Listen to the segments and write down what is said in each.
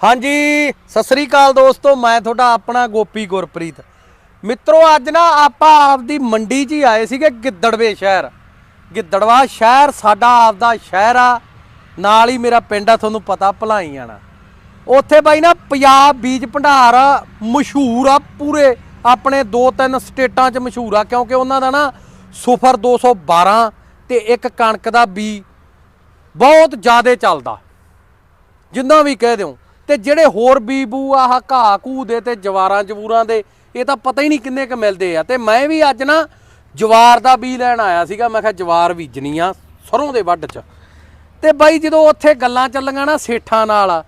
ਹਾਂਜੀ, ਸਤਿ ਸ੍ਰੀ ਅਕਾਲ ਦੋਸਤੋ, ਮੈਂ ਤੁਹਾਡਾ ਆਪਣਾ ਗੋਪੀ ਗੁਰਪ੍ਰੀਤ। ਮਿੱਤਰੋ, ਅੱਜ ਨਾ ਆਪਾਂ ਆਪਦੀ ਮੰਡੀ 'ਚ ਹੀ ਆਏ ਸੀਗੇ, ਗਿੱਦੜਵੇ ਸ਼ਹਿਰ। ਗਿੱਦੜਵਾ ਸ਼ਹਿਰ ਸਾਡਾ ਆਪਦਾ ਸ਼ਹਿਰ ਆ, ਨਾਲ ਹੀ ਮੇਰਾ ਪਿੰਡ ਆ, ਤੁਹਾਨੂੰ ਪਤਾ ਭਲਾਈ ਆਣਾ ਉੱਥੇ ਬਾਈ ਨਾ ਪੰਜਾਬ ਬੀਜ ਭੰਡਾਰ ਮਸ਼ਹੂਰ ਆ ਪੂਰੇ, ਆਪਣੇ ਦੋ ਤਿੰਨ ਸਟੇਟਾਂ 'ਚ ਮਸ਼ਹੂਰ ਆ, ਕਿਉਂਕਿ ਉਹਨਾਂ ਦਾ ਨਾ ਸੁਫਰ 212 ਤੇ ਇੱਕ ਕਣਕ ਦਾ ਬੀ ਬਹੁਤ ਜ਼ਿਆਦਾ ਚੱਲਦਾ। ਜਿੰਨਾ ਵੀ ਕਹਿ ਦਿਓ। ਤੇ ਜਿਹੜੇ ਹੋਰ ਬੀਬੂ ਆਹ ਘਾਹ ਘੂ ਦੇ ਤੇ ਜਵਾਰਾਂ ਜਵੂਰਾਂ ਦੇ, ਇਹ ਤਾਂ ਪਤਾ ਹੀ ਨਹੀਂ ਕਿੰਨੇ ਕੁ ਮਿਲਦੇ ਆ। ਤੇ ਮੈਂ ਵੀ ਅੱਜ ਨਾ ਜਵਾਰ ਦਾ ਬੀ ਲੈਣ ਆਇਆ ਸੀਗਾ, ਮੈਂ ਕਿਹਾ ਜਵਾਰ ਬੀਜਣੀ ਆ ਸਰੋਂ ਦੇ ਵੱਢ 'ਚ। ਤੇ ਬਾਈ ਜਦੋਂ ਉੱਥੇ ਗੱਲਾਂ ਚੱਲੀਆਂ ਨਾ ਸੇਠਾਂ ਨਾਲ,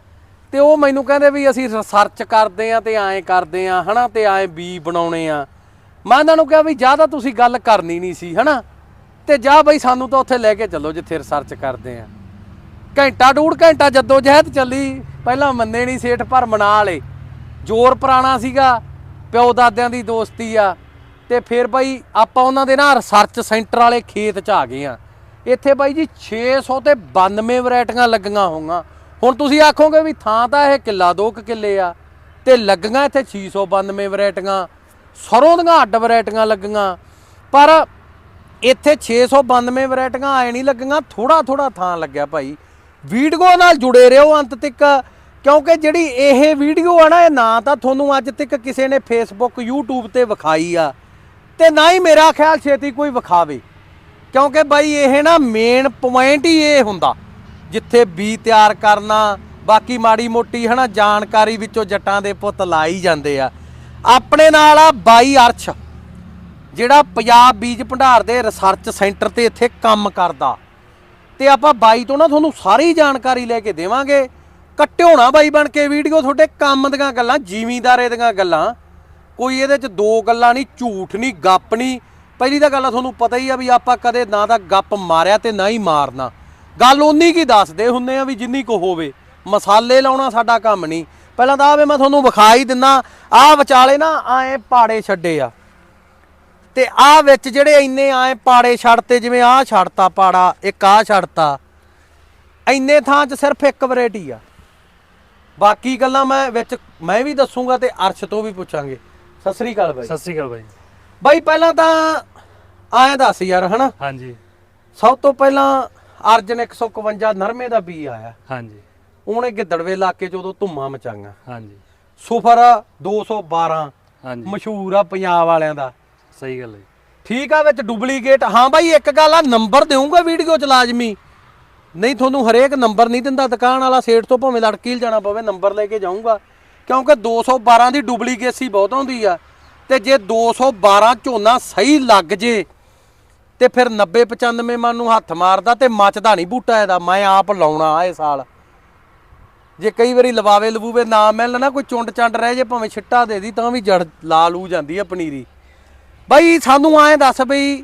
ਤੇ ਉਹ ਮੈਨੂੰ ਕਹਿੰਦੇ ਵੀ ਅਸੀਂ ਰਿਸਰਚ ਕਰਦੇ ਆ ਤੇ ਐਂ ਕਰਦੇ ਆ, ਹਨਾ, ਤੇ ਐਂ ਬੀ ਬਣਾਉਣੇ ਆ। ਮੈਂ ਉਹਨਾਂ ਨੂੰ ਕਿਹਾ ਵੀ ਜਾਂ ਤਾਂ ਤੁਸੀਂ ਗੱਲ ਕਰਨੀ ਨਹੀਂ ਸੀ, ਹਨਾ। ਤੇ ਜਾ ਬਈ ਸਾਨੂੰ ਤਾਂ ਉੱਥੇ ਲੈ ਕੇ ਚੱਲੋ ਜਿੱਥੇ ਰਿਸਰਚ ਕਰਦੇ ਆ। ਘੰਟਾ ਡੂਢ ਘੰਟਾ ਜਦੋਂ ਜਹਿਦ ਚੱਲੀ, ਪਹਿਲਾਂ ਮੰਨੇ ਨਹੀਂ ਸੇਠ ਪਰ ਮਨਾ ਲਏ। ਜ਼ੋਰ ਪੁਰਾਣਾ ਸੀਗਾ, ਪਿਓ ਦਾਦਿਆਂ ਦੀ ਦੋਸਤੀ ਆ। ਤੇ ਫਿਰ ਬਾਈ ਆਪਾਂ ਉਹਨਾਂ ਦੇ ਨਾ ਰਿਸਰਚ ਸੈਂਟਰ ਵਾਲੇ ਖੇਤ 'ਚ ਆ ਗਏ ਆ। ਇੱਥੇ ਬਾਈ ਜੀ 600 ਤੇ 92 ਵੈਰਾਈਟੀਆਂ ਲੱਗੀਆਂ ਹੋਊਗਾ ਹੁਣ ਤੁਸੀਂ ਆਖੋਗੇ ਵੀ ਥਾਂ ਤਾਂ ਇਹ ਕਿੱਲਾ ਦੋ ਕੁ ਕਿੱਲੇ ਆ। ਤੇ ਲੱਗੀਆਂ ਇੱਥੇ 692 ਵੈਰਾਈਟੀਆਂ, ਸਰੋਂ ਦੀਆਂ ਅੱਡ ਵੈਰਾਈਟੀਆਂ ਲੱਗੀਆਂ। ਪਰ ਇੱਥੇ 692 ਵੈਰਾਈਟੀਆਂ ਆਏ ਨਹੀਂ ਲੱਗੀਆਂ ਥੋੜਾ ਥੋੜਾ ਥਾਂ ਲੱਗਿਆ ਭਾਈ। ਵੀਡੀਓ ਨਾਲ ਜੁੜੇ ਰਹੋ ਅੰਤ ਤੱਕ, ਕਿਉਂਕਿ ਜਿਹੜੀ ਇਹ ਵੀਡੀਓ ਆ ਨਾ, ਇਹ ਨਾ ਤਾਂ ਤੁਹਾਨੂੰ ਅੱਜ ਤੱਕ ਕਿਸੇ ਨੇ ਫੇਸਬੁੱਕ YouTube ਤੇ ਵਿਖਾਈ ਆ, ਤੇ ਨਾ ਹੀ ਮੇਰਾ ਖਿਆਲ ਛੇਤੀ ਕੋਈ ਵਿਖਾਵੇ, ਕਿਉਂਕਿ ਬਾਈ ਇਹ ਨਾ ਮੇਨ ਪੁਆਇੰਟ ਹੀ ਇਹ ਹੁੰਦਾ, ਜਿੱਥੇ ਬੀ ਤਿਆਰ ਕਰਨਾ, ਬਾਕੀ ਮਾੜੀ ਮੋਟੀ ਹਨਾ ਜਾਣਕਾਰੀ ਵਿੱਚੋਂ ਜੱਟਾਂ ਦੇ ਪੁੱਤ ਲਾਈ ਜਾਂਦੇ ਆ। ਆਪਣੇ ਨਾਲ ਆ ਬਾਈ ਅਰਸ਼, ਜਿਹੜਾ ਪੰਜਾਬ ਬੀਜ ਭੰਡਾਰ ਦੇ ਰਿਸਰਚ ਸੈਂਟਰ ਤੇ ਇੱਥੇ ਕੰਮ ਕਰਦਾ। ਤੇ ਆਪਾਂ ਬਾਈ ਤੋਂ ਨਾ ਤੁਹਾਨੂੰ ਸਾਰੀ ਜਾਣਕਾਰੀ ਲੈ ਕੇ ਦੇਵਾਂਗੇ। ਕੱਟਿਓ ਨਾ ਬਾਈ ਬਣ ਕੇ ਵੀਡੀਓ, ਤੁਹਾਡੇ ਕੰਮ ਦੀਆਂ ਗੱਲਾਂ, ਜ਼ਿਮੀਂਦਾਰੇ ਦੀਆਂ ਗੱਲਾਂ। ਕੋਈ ਇਹਦੇ ਚ ਦੋ ਗੱਲਾਂ ਨਹੀਂ, ਝੂਠ ਨਹੀਂ, ਗੱਪ ਨਹੀਂ। ਪਹਿਲੀ ਤਾਂ ਗੱਲ ਆ, ਤੁਹਾਨੂੰ ਪਤਾ ਹੀ ਆ ਵੀ ਆਪਾਂ ਕਦੇ ਨਾ ਤਾਂ ਗੱਪ ਮਾਰਿਆ ਤੇ ਨਾ ਹੀ ਮਾਰਨਾ। ਗੱਲ ਉਨੀ ਕੀ ਦੱਸਦੇ ਹੁੰਨੇ ਆ ਵੀ ਜਿੰਨੀ ਕੋ ਹੋਵੇ। ਮਸਾਲੇ ਲਾਉਣਾ ਸਾਡਾ ਕੰਮ ਨਹੀਂ। ਪਹਿਲਾਂ ਤਾਂ ਆਵੇ ਮੈਂ ਤੁਹਾਨੂੰ ਵਿਖਾ ਹੀ ਦਿੰਨਾ ਆਹ ਵਿਚਾਲੇ ਨਾ ਆਏ ਪਾੜੇ ਛੱਡੇ ਆ। ਤੇ ਆਹ ਵਿੱਚ ਜਿਹੜੇ ਇੰਨੇ ਆਏ ਪਾੜੇ ਛੱਡਤੇ ਜਿਵੇਂ ਆਹ ਛੱਡਤਾ ਪਾੜਾ ਇੱਕ ਆਹ ਛੱਡਤਾ ਇੰਨੇ ਥਾਂ 'ਚ ਸਿਰਫ ਇੱਕ ਵੈਰਾਈਟੀ ਆ। ਬਾਕੀ ਗੱਲਾਂ ਮੈਂ ਵਿੱਚ ਮੈਂ ਵੀ ਦੱਸੂਗਾ ਤੇ ਅਰਸ਼ ਤੋਂ ਵੀ ਪੁੱਛਾਂਗੇ। ਸਤਿ ਸ੍ਰੀ ਅਕਾਲ ਬਾਈ। ਸਤਿ ਸ੍ਰੀ ਅਕਾਲ ਬਾਈ। ਬਾਈ ਪਹਿਲਾਂ ਤਾਂ ਆਏ ਦੱਸ ਯਾਰ ਹਨਾ? ਹਾਂਜੀ। ਸਭ ਤੋਂ ਪਹਿਲਾਂ ਅਰਜਨ 151 ਨਰਮੇ ਦਾ ਬੀ ਆਇਆ। ਹਾਂਜੀ। ਉਹਨੇ ਗਿੱਦੜਵੇ ਇਲਾਕੇ 'ਚ ਉਦੋਂ ਧੁੰਮਾਂ ਮਚਾਈਆਂ। ਹਾਂਜੀ। ਸੁਫਰ 212 ਹਾਂਜੀ। ਮਸ਼ਹੂਰ ਆ ਪੰਜਾਬ ਵਾਲਿਆਂ ਦਾ। ਸਹੀ ਗੱਲ ਹੈ ਜੀ। ਠੀਕ ਆ ਵਿੱਚ ਡੁਪਲੀਕੇਟ ਹਾਂ ਬਾਈ, ਇੱਕ ਗੱਲ ਆ, ਨੰਬਰ ਦੇਊਂਗਾ ਵੀਡੀਓ ਚ ਲਾਜ਼ਮੀ। ਨਹੀਂ, ਤੁਹਾਨੂੰ ਹਰੇਕ ਨੰਬਰ ਨਹੀਂ ਦਿੰਦਾ, ਦੁਕਾਨ ਵਾਲਾ ਸੇਠ ਤੋਂ ਭਾਵੇਂ ਲੜਕੀਲ ਜਾਣਾ ਪਵੇ, ਨੰਬਰ ਲੈ ਕੇ ਜਾਊਂਗਾ। ਕਿਉਂਕਿ 212 ਦੀ ਡੁਪਲੀਕੇਸੀ ਬਹੁਤ ਆਉਂਦੀ ਆ। ਤੇ ਜੇ 212 ਝੋਨਾ ਸਹੀ ਲੱਗ ਜੇ, ਤੇ ਫਿਰ 90 95 ਮਨ ਨੂੰ ਹੱਥ ਮਾਰਦਾ ਤੇ ਮੱਚਦਾ ਨਹੀਂ ਬੂਟਾ ਇਹਦਾ। ਮੈਂ ਆਪ ਲਾਉਣਾ ਇਹ ਸਾਲ। ਜੇ ਕਈ ਵਾਰੀ ਲਵਾਵੇ ਲਵੂਵੇ ਨਾ ਮਿਲਣ ਨਾ, ਕੋਈ ਚੁੰਡ ਚੰਡ ਰਹਿ ਜੇ, ਭਾਵੇਂ ਛਿੱਟਾ ਦੇ ਦੀ, ਤਾਂ ਵੀ ਜੜ ਲਾ ਲੂ ਜਾਂਦੀ ਆ ਪਨੀਰੀ। ਬਾਈ ਸਾਨੂੰ ਐਂ ਦੱਸ ਬਈ